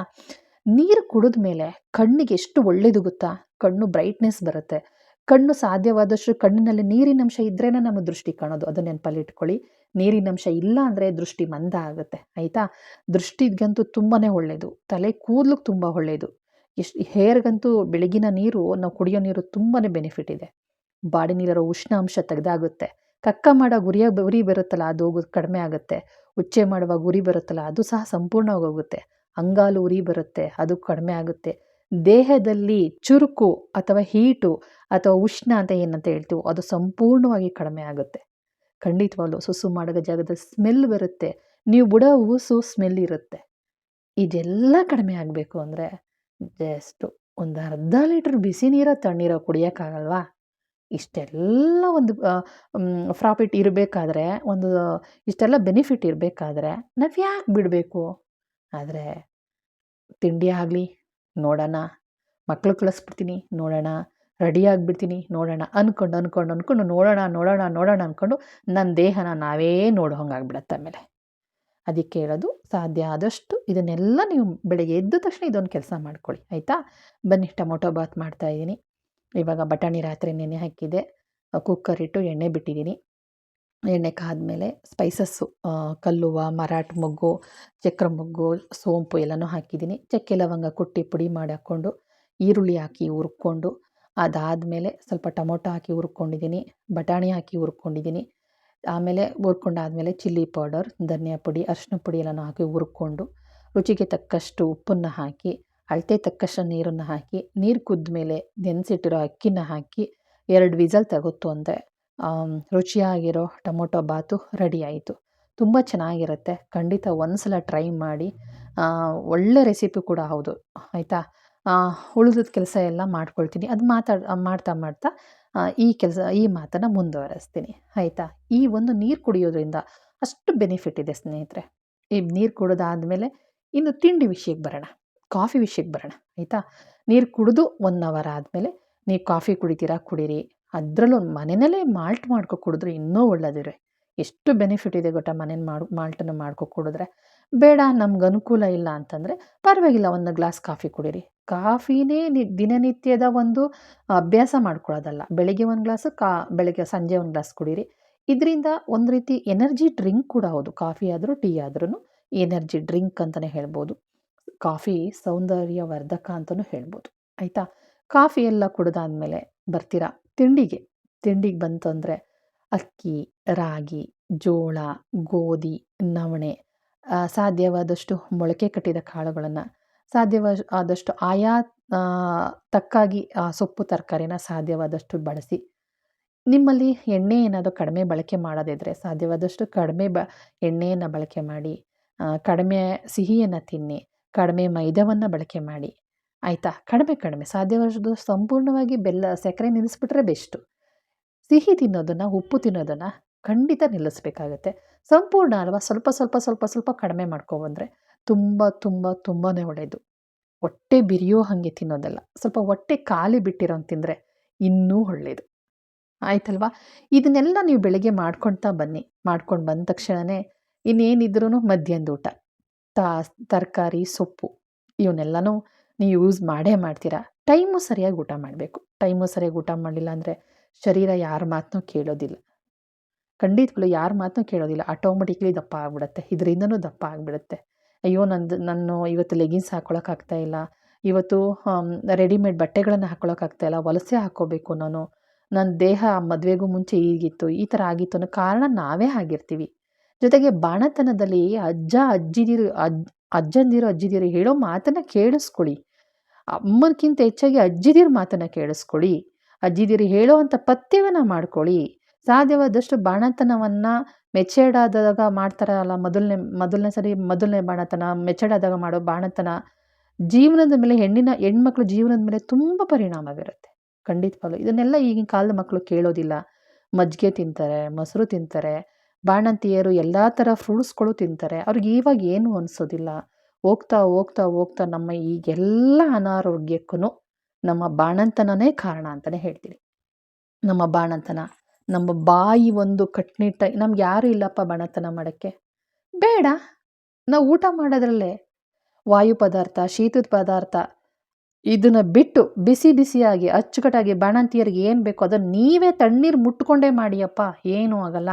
ನೀರು ಕುಡಿದ ಮೇಲೆ ಕಣ್ಣಿಗೆ ಎಷ್ಟು ಒಳ್ಳೇದು ಗೊತ್ತಾ? ಕಣ್ಣು ಬ್ರೈಟ್ನೆಸ್ ಬರುತ್ತೆ. ಕಣ್ಣು ಸಾಧ್ಯವಾದಷ್ಟು ಕಣ್ಣಿನಲ್ಲಿ ನೀರಿನಂಶ ಇದ್ರೇ ನಮ್ಮ ದೃಷ್ಟಿ ಕಾಣೋದು. ಅದು ನೆನಪಲ್ಲಿ ಇಟ್ಕೊಳ್ಳಿ. ನೀರಿನಂಶ ಇಲ್ಲ ಅಂದರೆ ದೃಷ್ಟಿ ಮಂದ ಆಗುತ್ತೆ. ಆಯಿತಾ? ದೃಷ್ಟಿಗಂತೂ ತುಂಬಾ ಒಳ್ಳೆಯದು ತಲೆ ಕೂದಲಿಗೆ ತುಂಬ ಒಳ್ಳೆಯದು ಎಷ್ಟು ಹೇರ್ಗಂತೂ ಬೆಳಗಿನ ನೀರು, ನಾವು ಕುಡಿಯೋ ನೀರು ತುಂಬಾ ಬೆನಿಫಿಟ್ ಇದೆ. ಬಾಡಿ ನೀರಿರೋ ಉಷ್ಣಾಂಶ ತೆಗೆದಾಗುತ್ತೆ. ಕಕ್ಕ ಮಾಡೋ ಗುರಿಯ ಗುರಿ ಬರುತ್ತಲ್ಲ, ಅದು ಹೋಗೋದು ಕಡಿಮೆ ಆಗುತ್ತೆ. ಉಚ್ಚೆ ಮಾಡುವ ಗುರಿ ಬರುತ್ತಲ್ಲ, ಅದು ಸಹ ಸಂಪೂರ್ಣವಾಗಿ ಹೋಗುತ್ತೆ. ಅಂಗಾಲು ಉರಿ ಬರುತ್ತೆ, ಅದು ಕಡಿಮೆ ಆಗುತ್ತೆ. ದೇಹದಲ್ಲಿ ಚುರುಕು ಅಥವಾ ಹೀಟು ಅಥವಾ ಉಷ್ಣ ಅಂತ ಏನಂತ ಹೇಳ್ತೀವೋ ಅದು ಸಂಪೂರ್ಣವಾಗಿ ಕಡಿಮೆ ಆಗುತ್ತೆ. ಖಂಡಿತವಾಗ್ಲೂ ಸುಸು ಮಾಡಿದ ಜಾಗದ ಸ್ಮೆಲ್ ಬರುತ್ತೆ. ನೀವು ಬುಡ ಉಸು ಸ್ಮೆಲ್ ಇರುತ್ತೆ. ಇದೆಲ್ಲ ಕಡಿಮೆ ಆಗಬೇಕು ಅಂದರೆ ಜಸ್ಟ್ ಒಂದು ಅರ್ಧ ಲೀಟ್ರ್ ಬಿಸಿ ನೀರ ತಣ್ಣೀರೋ ಕುಡಿಯೋಕ್ಕಾಗಲ್ವಾ? ಇಷ್ಟೆಲ್ಲ ಒಂದು ಪ್ರಾಫಿಟ್ ಇರಬೇಕಾದ್ರೆ ಒಂದು, ಇಷ್ಟೆಲ್ಲ ಬೆನಿಫಿಟ್ ಇರಬೇಕಾದ್ರೆ ನಾವು ಯಾಕೆ ಬಿಡಬೇಕು? ಆದರೆ ತಿಂಡಿ ಆಗಲಿ ನೋಡೋಣ. ಮಕ್ಕಳು ಕಳಿಸ್ಬಿಡ್ತೀನಿ, ನೋಡೋಣ. ರೆಡಿ ಆಗಿಬಿಡ್ತೀನಿ, ನೋಡೋಣ. ಅಂದ್ಕೊಂಡು ಅಂದ್ಕೊಂಡು ಅಂದ್ಕೊಂಡು ನೋಡೋಣ ನೋಡೋಣ ನೋಡೋಣ ಅಂದ್ಕೊಂಡು ನನ್ನ ದೇಹನ ನಾವೇ ನೋಡೋ ಹಂಗಾಗ್ಬಿಡತ್ತೆ ಆಮೇಲೆ. ಅದಕ್ಕೆ ಹೇಳೋದು ಸಾಧ್ಯ ಆದಷ್ಟು ಇದನ್ನೆಲ್ಲ ನೀವು ಬೆಳಗ್ಗೆ ಎದ್ದ ತಕ್ಷಣ ಇದೊಂದು ಕೆಲಸ ಮಾಡ್ಕೊಳ್ಳಿ, ಆಯಿತಾ? ಬನ್ನಿ, ಟೊಮೊಟೊ ಬಾತ್ ಮಾಡ್ತಾಯಿದ್ದೀನಿ ಇವಾಗ ಬಟಾಣಿ ರಾತ್ರಿ ನೆನೆ ಹಾಕಿದೆ. ಕುಕ್ಕರ್ ಇಟ್ಟು ಎಣ್ಣೆ ಬಿಟ್ಟಿದ್ದೀನಿ. ಎಣ್ಣೆ ಕಾದ್ಮೇಲೆ ಸ್ಪೈಸಸ್ಸು ಕಲ್ಲುವ, ಮರಾಠ ಮೊಗ್ಗು, ಚಕ್ರ ಮೊಗ್ಗು, ಸೋಂಪು ಎಲ್ಲನೂ ಹಾಕಿದ್ದೀನಿ. ಚಕ್ಕೆ ಲವಂಗ ಕುಟ್ಟಿ ಪುಡಿ ಮಾಡಿ ಹಾಕ್ಕೊಂಡು, ಈರುಳ್ಳಿ ಹಾಕಿ ಹುರ್ಕೊಂಡು, ಅದಾದಮೇಲೆ ಸ್ವಲ್ಪ ಟೊಮೊಟೊ ಹಾಕಿ ಹುರ್ಕೊಂಡಿದ್ದೀನಿ, ಬಟಾಣಿ ಹಾಕಿ ಹುರ್ಕೊಂಡಿದ್ದೀನಿ. ಆಮೇಲೆ ಹುರ್ಕೊಂಡಾದಮೇಲೆ ಚಿಲ್ಲಿ ಪೌಡರ್, ಧನಿಯಾ ಪುಡಿ ಅರಿಶಿನ ಪುಡಿ ಎಲ್ಲನೂ ಹಾಕಿ ಹುರ್ಕೊಂಡು, ರುಚಿಗೆ ತಕ್ಕಷ್ಟು ಉಪ್ಪನ್ನು ಹಾಕಿ, ಅಳತೆ ತಕ್ಕಷ್ಟು ನೀರನ್ನು ಹಾಕಿ, ನೀರು ಕುದ್ದ ಮೇಲೆ ನೆನೆಸಿಟ್ಟಿರೋ ಅಕ್ಕಿನ ಹಾಕಿ, ಎರಡು ವಿಸಲ್ ತಗೊತು ಅಂದರೆ ರುಚಿಯಾಗಿರೋ ಟೊಮೊಟೊ ಬಾತು ರೆಡಿ ಆಯಿತು. ತುಂಬ ಚೆನ್ನಾಗಿರುತ್ತೆ. ಖಂಡಿತ ಒಂದು ಸಲ ಟ್ರೈ ಮಾಡಿ. ಒಳ್ಳೆ ರೆಸಿಪಿ ಕೂಡ ಹೌದು. ಆಯಿತಾ? ಉಳಿದದ ಕೆಲಸ ಎಲ್ಲ ಮಾಡ್ಕೊಳ್ತೀನಿ. ಅದು ಮಾತಾಡಿ ಮಾಡ್ತಾ ಮಾಡ್ತಾ ಈ ಕೆಲಸ, ಈ ಮಾತನ್ನು ಮುಂದುವರೆಸ್ತೀನಿ. ಆಯಿತಾ? ಈ ಒಂದು ನೀರು ಕುಡಿಯೋದ್ರಿಂದ ಅಷ್ಟು ಬೆನಿಫಿಟ್ ಇದೆ ಸ್ನೇಹಿತರೆ. ಈ ನೀರು ಕುಡಿದಾದ್ಮೇಲೆ ಇನ್ನು ತಿಂಡಿ ವಿಷಯಕ್ಕೆ ಬರೋಣ. ಕಾಫಿ ವಿಷಯಕ್ಕೆ ಬರೋಣ. ಆಯಿತಾ? ನೀರು ಕುಡಿದು ಒನ್ ಅವರ್ ಆದಮೇಲೆ ನೀವು ಕಾಫಿ ಕುಡಿತೀರಾ, ಕುಡೀರಿ. ಅದರಲ್ಲೂ ಮನೆಯಲ್ಲೇ ಮಾಲ್ಟ್ ಮಾಡ್ಕೊ ಕುಡಿದ್ರೆ ಇನ್ನೂ ಒಳ್ಳೆಯದಿರಿ ಎಷ್ಟು ಬೆನಿಫಿಟ್ ಇದೆ ಗೊತ್ತಾ ಮನೇನ ಮಾಡಿ, ಮಾಲ್ಟನ್ನು ಮಾಡ್ಕೊ ಕುಡಿದ್ರೆ? ಬೇಡ, ನಮ್ಗೆ ಅನುಕೂಲ ಇಲ್ಲ ಅಂತಂದರೆ ಪರವಾಗಿಲ್ಲ, ಒಂದು ಗ್ಲಾಸ್ ಕಾಫಿ ಕುಡೀರಿ. ಕಾಫಿನೇ ನಿ, ದಿನನಿತ್ಯದ ಒಂದು ಅಭ್ಯಾಸ ಮಾಡ್ಕೊಳ್ಳೋದಲ್ಲ. ಬೆಳಗ್ಗೆ ಒಂದು ಗ್ಲಾಸು, ಕಾ, ಬೆಳಗ್ಗೆ ಸಂಜೆ ಒಂದು ಗ್ಲಾಸ್ ಕುಡೀರಿ. ಇದರಿಂದ ಒಂದು ರೀತಿ ಎನರ್ಜಿ ಡ್ರಿಂಕ್ ಕೂಡ ಹೌದು. ಕಾಫಿ ಆದರೂ, ಟೀ ಆದ್ರೂ ಎನರ್ಜಿ ಡ್ರಿಂಕ್ ಅಂತಲೇ ಹೇಳ್ಬೋದು. ಕಾಫಿ ಸೌಂದರ್ಯ ವರ್ಧಕ ಅಂತಲೂ ಹೇಳ್ಬೋದು. ಆಯಿತಾ? ಕಾಫಿ ಎಲ್ಲ ಕುಡ್ದಾದ್ಮೇಲೆ ಬರ್ತೀರಾ? ತಿಂಡಿಗೆ? ತಿಂಡಿಗೆ ಬಂತು ಅಂದರೆ ಅಕ್ಕಿ, ರಾಗಿ, ಜೋಳ, ಗೋಧಿ, ನವಣೆ ಸಾಧ್ಯವಾದಷ್ಟು ಮೊಳಕೆ ಕಟ್ಟಿದ ಕಾಳುಗಳನ್ನು ಸಾಧ್ಯವ ಆದಷ್ಟು ಆಯಾ ತಕ್ಕಾಗಿ ಸೊಪ್ಪು ತರಕಾರಿನ ಸಾಧ್ಯವಾದಷ್ಟು ಬಳಸಿ. ನಿಮ್ಮಲ್ಲಿ ಎಣ್ಣೆ ಏನಾದರೂ ಕಡಿಮೆ ಬಳಕೆ ಮಾಡೋದಿದ್ರೆ ಸಾಧ್ಯವಾದಷ್ಟು ಕಡಿಮೆ ಬ, ಎಣ್ಣೆಯನ್ನು ಬಳಕೆ ಮಾಡಿ ಕಡಿಮೆ ಸಿಹಿಯನ್ನು ತಿನ್ನಿ, ಕಡಿಮೆ ಮೈದಾವನ್ನು ಬಳಕೆ ಮಾಡಿ ಆಯಿತಾ? ಕಡಿಮೆ ಕಡಿಮೆ. ಸಾಧ್ಯವಾದಷ್ಟು ಸಂಪೂರ್ಣವಾಗಿ ಬೆಲ್ಲ, ಸಕ್ಕರೆ ನಿಲ್ಲಿಸ್ಬಿಟ್ರೆ ಬೆಸ್ಟು. ಸಿಹಿ ತಿನ್ನೋದನ್ನು, ಉಪ್ಪು ತಿನ್ನೋದನ್ನು ಖಂಡಿತ ನಿಲ್ಲಿಸ್ಬೇಕಾಗತ್ತೆ. ಸಂಪೂರ್ಣ ಅಲ್ವಾ? ಸ್ವಲ್ಪ ಸ್ವಲ್ಪ ಸ್ವಲ್ಪ ಸ್ವಲ್ಪ ಕಡಿಮೆ ಮಾಡ್ಕೊಬಂದರೆ ತುಂಬ ತುಂಬ ತುಂಬಾ ಒಳ್ಳೆಯದು ಹೊಟ್ಟೆ ಬಿರಿಯೋ ಹಾಗೆ ತಿನ್ನೋದಲ್ಲ. ಸ್ವಲ್ಪ ಹೊಟ್ಟೆ ಖಾಲಿ ಬಿಟ್ಟಿರೋ ತಿಂದರೆ ಇನ್ನೂ ಒಳ್ಳೆಯದು ಆಯ್ತಲ್ವಾ? ಇದನ್ನೆಲ್ಲ ನೀವು ಬೆಳಗ್ಗೆ ಮಾಡ್ಕೊಳ್ತಾ ಬನ್ನಿ. ಮಾಡ್ಕೊಂಡು ಬಂದ ತಕ್ಷಣವೇ ಇನ್ನೇನಿದ್ರೂ ಮಧ್ಯಾಹ್ನದ ಊಟ. ತಾ ತರಕಾರಿ, ಸೊಪ್ಪು, ಇವನ್ನೆಲ್ಲನೂ ನೀವು ಯೂಸ್ ಮಾಡೇ ಮಾಡ್ತೀರಾ? ಟೈಮು ಸರಿಯಾಗಿ ಊಟ ಮಾಡಬೇಕು. ಟೈಮು ಸರಿಯಾಗಿ ಊಟ ಮಾಡಲಿಲ್ಲ ಅಂದರೆ ಶರೀರ ಯಾರ ಮಾತನ್ನೂ ಕೇಳೋದಿಲ್ಲ. ಖಂಡಿತವಾಗ್ಲೂ ಯಾರ ಮಾತನ್ನೂ ಕೇಳೋದಿಲ್ಲ. ಆಟೋಮೆಟಿಕ್ಲಿ ದಪ್ಪ ಆಗಿಬಿಡುತ್ತೆ. ಇದರಿಂದನೂ ದಪ್ಪ ಆಗಿಬಿಡುತ್ತೆ. ಅಯ್ಯೋ, ನಂದು, ನಾನು ಇವತ್ತು ಲೆಗಿನ್ಸ್ ಇಲ್ಲ. ಇವತ್ತು ರೆಡಿಮೇಡ್ ಬಟ್ಟೆಗಳನ್ನು ಇಲ್ಲ. ವಲಸೆ ಹಾಕ್ಕೋಬೇಕು ನಾನು. ನನ್ನ ದೇಹ ಮದುವೆಗೂ ಮುಂಚೆ ಹೀಗಿತ್ತು. ಈ ಥರ ಆಗಿತ್ತು ಅನ್ನೋ ಕಾರಣ ನಾವೇ ಆಗಿರ್ತೀವಿ. ಜೊತೆಗೆ ಬಾಣತನದಲ್ಲಿ ಅಜ್ಜ ಅಜ್ಜಿದಿರು, ಅಜ್, ಅಜ್ಜಂದಿರು, ಅಜ್ಜಿದಿರು ಹೇಳೋ ಮಾತನ್ನು ಕೇಳಿಸ್ಕೊಳ್ಳಿ. ಅಮ್ಮನಕ್ಕಿಂತ ಹೆಚ್ಚಾಗಿ ಅಜ್ಜಿದಿರ ಮಾತನ್ನು ಕೇಳಿಸ್ಕೊಳ್ಳಿ. ಅಜ್ಜಿದಿರು ಹೇಳೋ ಪಥ್ಯವನ್ನು ಮಾಡ್ಕೊಳ್ಳಿ. ಸಾಧ್ಯವಾದಷ್ಟು ಬಾಣತನವನ್ನು ಮೆಚೇರ್ಡ್ ಆದಾಗ ಮಾಡ್ತಾರಲ್ಲ, ಮೊದಲನೇ ಮೊದಲನೇ ಸರಿ ಮೊದಲನೇ ಬಾಣತನ ಮೆಚೇರ್ಡ್ ಆದಾಗ ಮಾಡೋ ಬಾಣತನ, ಜೀವನದ ಮೇಲೆ, ಹೆಣ್ಣಿನ, ಹೆಣ್ಮಕ್ಳು ಜೀವನದ ಮೇಲೆ ತುಂಬ ಪರಿಣಾಮ ಬೀರುತ್ತೆ ಖಂಡಿತವಾಗ್ಲು. ಇದನ್ನೆಲ್ಲ ಈಗಿನ ಕಾಲದ ಮಕ್ಕಳು ಕೇಳೋದಿಲ್ಲ. ಮಜ್ಜಿಗೆ ತಿಂತಾರೆ, ಮೊಸರು ತಿಂತಾರೆ, ಬಾಣಂತಿಯರು ಎಲ್ಲ ಥರ ಫ್ರೂಟ್ಸ್ಗಳು ತಿಂತಾರೆ. ಅವ್ರಿಗೆ ಇವಾಗ ಏನು ಅನಿಸೋದಿಲ್ಲ. ಹೋಗ್ತಾ ಹೋಗ್ತಾ ಹೋಗ್ತಾ ನಮ್ಮ ಈಗೆಲ್ಲ ಅನಾರೋಗ್ಯಕ್ಕೂ ನಮ್ಮ ಬಾಣಂತನನೇ ಕಾರಣ ಅಂತಲೇ ಹೇಳ್ತೀನಿ. ನಮ್ಮ ಬಾಣಂತನ, ನಮ್ಮ ಬಾಯಿ ಒಂದು ಕಟ್ನಿಟ್ಟಾಗಿ ನಮ್ಗೆ ಯಾರು ಇಲ್ಲಪ್ಪ ಬಾಣಂತನ ಮಾಡೋಕ್ಕೆ. ಬೇಡ, ನಾವು ಊಟ ಮಾಡೋದ್ರಲ್ಲೇ. ವಾಯು ಪದಾರ್ಥ, ಶೀತದ ಪದಾರ್ಥ, ಇದನ್ನು ಬಿಟ್ಟು ಬಿಸಿ ಬಿಸಿಯಾಗಿ, ಅಚ್ಚುಕಟ್ಟಾಗಿ ಬಾಣಂತಿಯರಿಗೆ ಏನು ಬೇಕೋ ಅದನ್ನು ನೀವೇ ತಣ್ಣೀರು ಮುಟ್ಕೊಂಡೇ ಮಾಡಿಯಪ್ಪ, ಏನೂ ಆಗಲ್ಲ.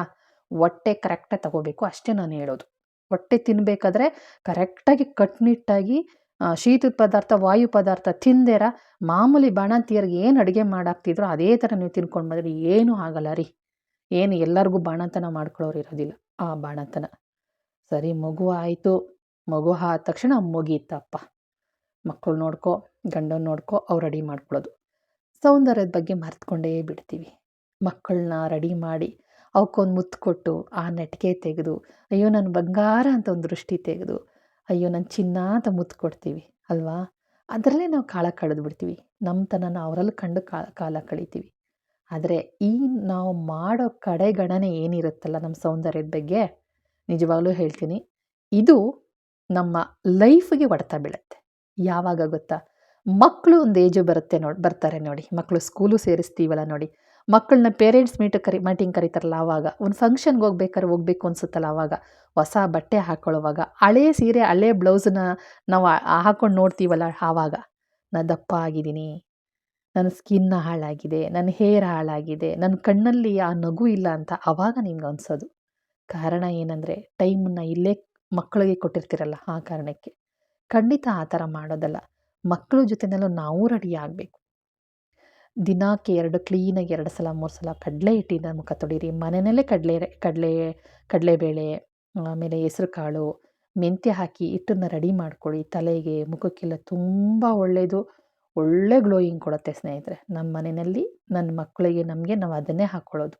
ಹೊಟ್ಟೆ ಕರೆಕ್ಟಾಗಿ ತಗೋಬೇಕು, ಅಷ್ಟೇ ನಾನು ಹೇಳೋದು. ಹೊಟ್ಟೆ ತಿನ್ನಬೇಕಾದ್ರೆ ಕರೆಕ್ಟಾಗಿ ಕಟ್ನಿಟ್ಟಾಗಿ ಶೀತದ ಪದಾರ್ಥ, ವಾಯು ಪದಾರ್ಥ ತಿಂದೇರ, ಮಾಮೂಲಿ ಬಾಣಂತಿಯರಿಗೆ ಏನು ಅಡುಗೆ ಮಾಡಾಕ್ತಿದ್ರು ಅದೇ ಥರ ನೀವು ತಿನ್ಕೊಂಡು ಬಂದರೆ ಏನೂ ಆಗಲ್ಲ ರೀ. ಏನು ಎಲ್ಲರಿಗೂ ಬಾಣಂತನ ಮಾಡ್ಕೊಳ್ಳೋರು ಇರೋದಿಲ್ಲ ಆ ಬಾಣಂತನ. ಸರಿ, ಮಗು ಆಯಿತು. ಮಗು ಆದ ತಕ್ಷಣ ಮುಗೀತಪ್ಪ. ಮಕ್ಕಳು ನೋಡ್ಕೊ, ಗಂಡನ ನೋಡ್ಕೊ, ಅವ್ರು ರೆಡಿ ಮಾಡ್ಕೊಳ್ಳೋದು ಸೌಂದರ್ಯದ ಬಗ್ಗೆ ಮರ್ತ್ಕೊಂಡೇ ಬಿಡ್ತೀವಿ. ಮಕ್ಕಳನ್ನ ರೆಡಿ ಮಾಡಿ ಅವಕ್ಕೊಂದು ಮುತ್ತು ಕೊಟ್ಟು ಆ ನೆಟ್ಗೆ ತೆಗೆದು, ಅಯ್ಯೋ ನನ್ನ ಬಂಗಾರ ಅಂತ ಒಂದು ದೃಷ್ಟಿ ತೆಗೆದು, ಅಯ್ಯೋ ನನ್ನ ಚಿನ್ನ ಅಂತ ಮುತ್ತು ಕೊಡ್ತೀವಿ, ಅಲ್ವಾ? ಅದರಲ್ಲೇ ನಾವು ಕಾಲ ಕಳೆದು ಬಿಡ್ತೀವಿ ನಮ್ಮತನನ ಅವರಲ್ಲಿ ಕಂಡು ಕಾಲ ಕಳಿತೀವಿ. ಆದರೆ ಈ ನಾವು ಮಾಡೋ ಕಡೆಗಣನೆ ಏನಿರುತ್ತಲ್ಲ ನಮ್ಮ ಸೌಂದರ್ಯದ ಬಗ್ಗೆ, ನಿಜವಾಗ್ಲೂ ಹೇಳ್ತೀನಿ, ಇದು ನಮ್ಮ ಲೈಫ್ಗೆ ಹೊಡೆತ ಬೀಳುತ್ತೆ. ಯಾವಾಗ ಗೊತ್ತಾ? ಮಕ್ಕಳು ಒಂದು ಏಜು ಬರುತ್ತೆ ನೋಡಿ, ಬರ್ತಾರೆ ನೋಡಿ ಮಕ್ಕಳು ಸ್ಕೂಲು ಸೇರಿಸ್ತೀವಲ್ಲ ನೋಡಿ ಮಕ್ಕಳನ್ನ ಪೇರೆಂಟ್ಸ್ ಮೀಟ್ ಕರಿ ಮೀಟಿಂಗ್ ಕರೀತಾರಲ್ಲ ಆವಾಗ ಒಂದು ಫಂಕ್ಷನ್ಗೆ ಹೋಗ್ಬೇಕಾದ್ರೆ ಹೋಗ್ಬೇಕು ಅನ್ಸುತ್ತಲ್ಲ ಆವಾಗ ಹೊಸ ಬಟ್ಟೆ ಹಾಕ್ಕೊಳ್ಳೋವಾಗ ಹಳೇ ಸೀರೆ, ಹಳೇ ಬ್ಲೌಸನ್ನ ನಾವು ಹಾಕ್ಕೊಂಡು ನೋಡ್ತೀವಲ್ಲ ಆವಾಗ ನಾನು ದಪ್ಪ ಆಗಿದ್ದೀನಿ. ನನ್ನ ಸ್ಕಿನ್ನ ಹಾಳಾಗಿದೆ. ನನ್ನ ಹೇರ್ ಹಾಳಾಗಿದೆ. ನನ್ನ ಕಣ್ಣಲ್ಲಿ ಆ ನಗು ಇಲ್ಲ ಅಂತ ಆವಾಗ ನಿಮ್ಗೆ ಅನಿಸೋದು. ಕಾರಣ ಏನಂದರೆ ಟೈಮನ್ನ ಇಲ್ಲೇ ಮಕ್ಕಳಿಗೆ ಕೊಟ್ಟಿರ್ತೀರಲ್ಲ ಆ ಕಾರಣಕ್ಕೆ. ಖಂಡಿತ ಆ ಥರ ಮಾಡೋದಲ್ಲ. ಮಕ್ಕಳ ಜೊತೆನಲ್ಲೂ ನಾವು ರೆಡಿ ಆಗಬೇಕು. ದಿನಕ್ಕೆ ಎರಡು ಕ್ಲೀನಾಗಿ ಎರಡು ಸಲ, ಮೂರು ಸಲ ಕಡಲೆ ಹಿಟ್ಟಿನ ಮುಖ ತೊಡೀರಿ. ಮನೆಯಲ್ಲೇ ಕಡಲೆ ಕಡಲೆ, ಕಡಲೆಬೇಳೆ, ಆಮೇಲೆ ಹೆಸ್ರು ಕಾಳು ಮೆಂತ್ಯ ಹಾಕಿ ಹಿಟ್ಟನ್ನು ರೆಡಿ ಮಾಡ್ಕೊಳ್ಳಿ. ತಲೆಗೆ, ಮುಖಕ್ಕೆಲ್ಲ ತುಂಬ ಒಳ್ಳೆಯದು ಒಳ್ಳೆ ಗ್ಲೋಯಿಂಗ್ ಕೊಡುತ್ತೆ ಸ್ನೇಹಿತರೆ. ನಮ್ಮ ಮನೆಯಲ್ಲಿ ನನ್ನ ಮಕ್ಕಳಿಗೆ ನಮಗೆ ನಾವು ಅದನ್ನೇ ಹಾಕ್ಕೊಳ್ಳೋದು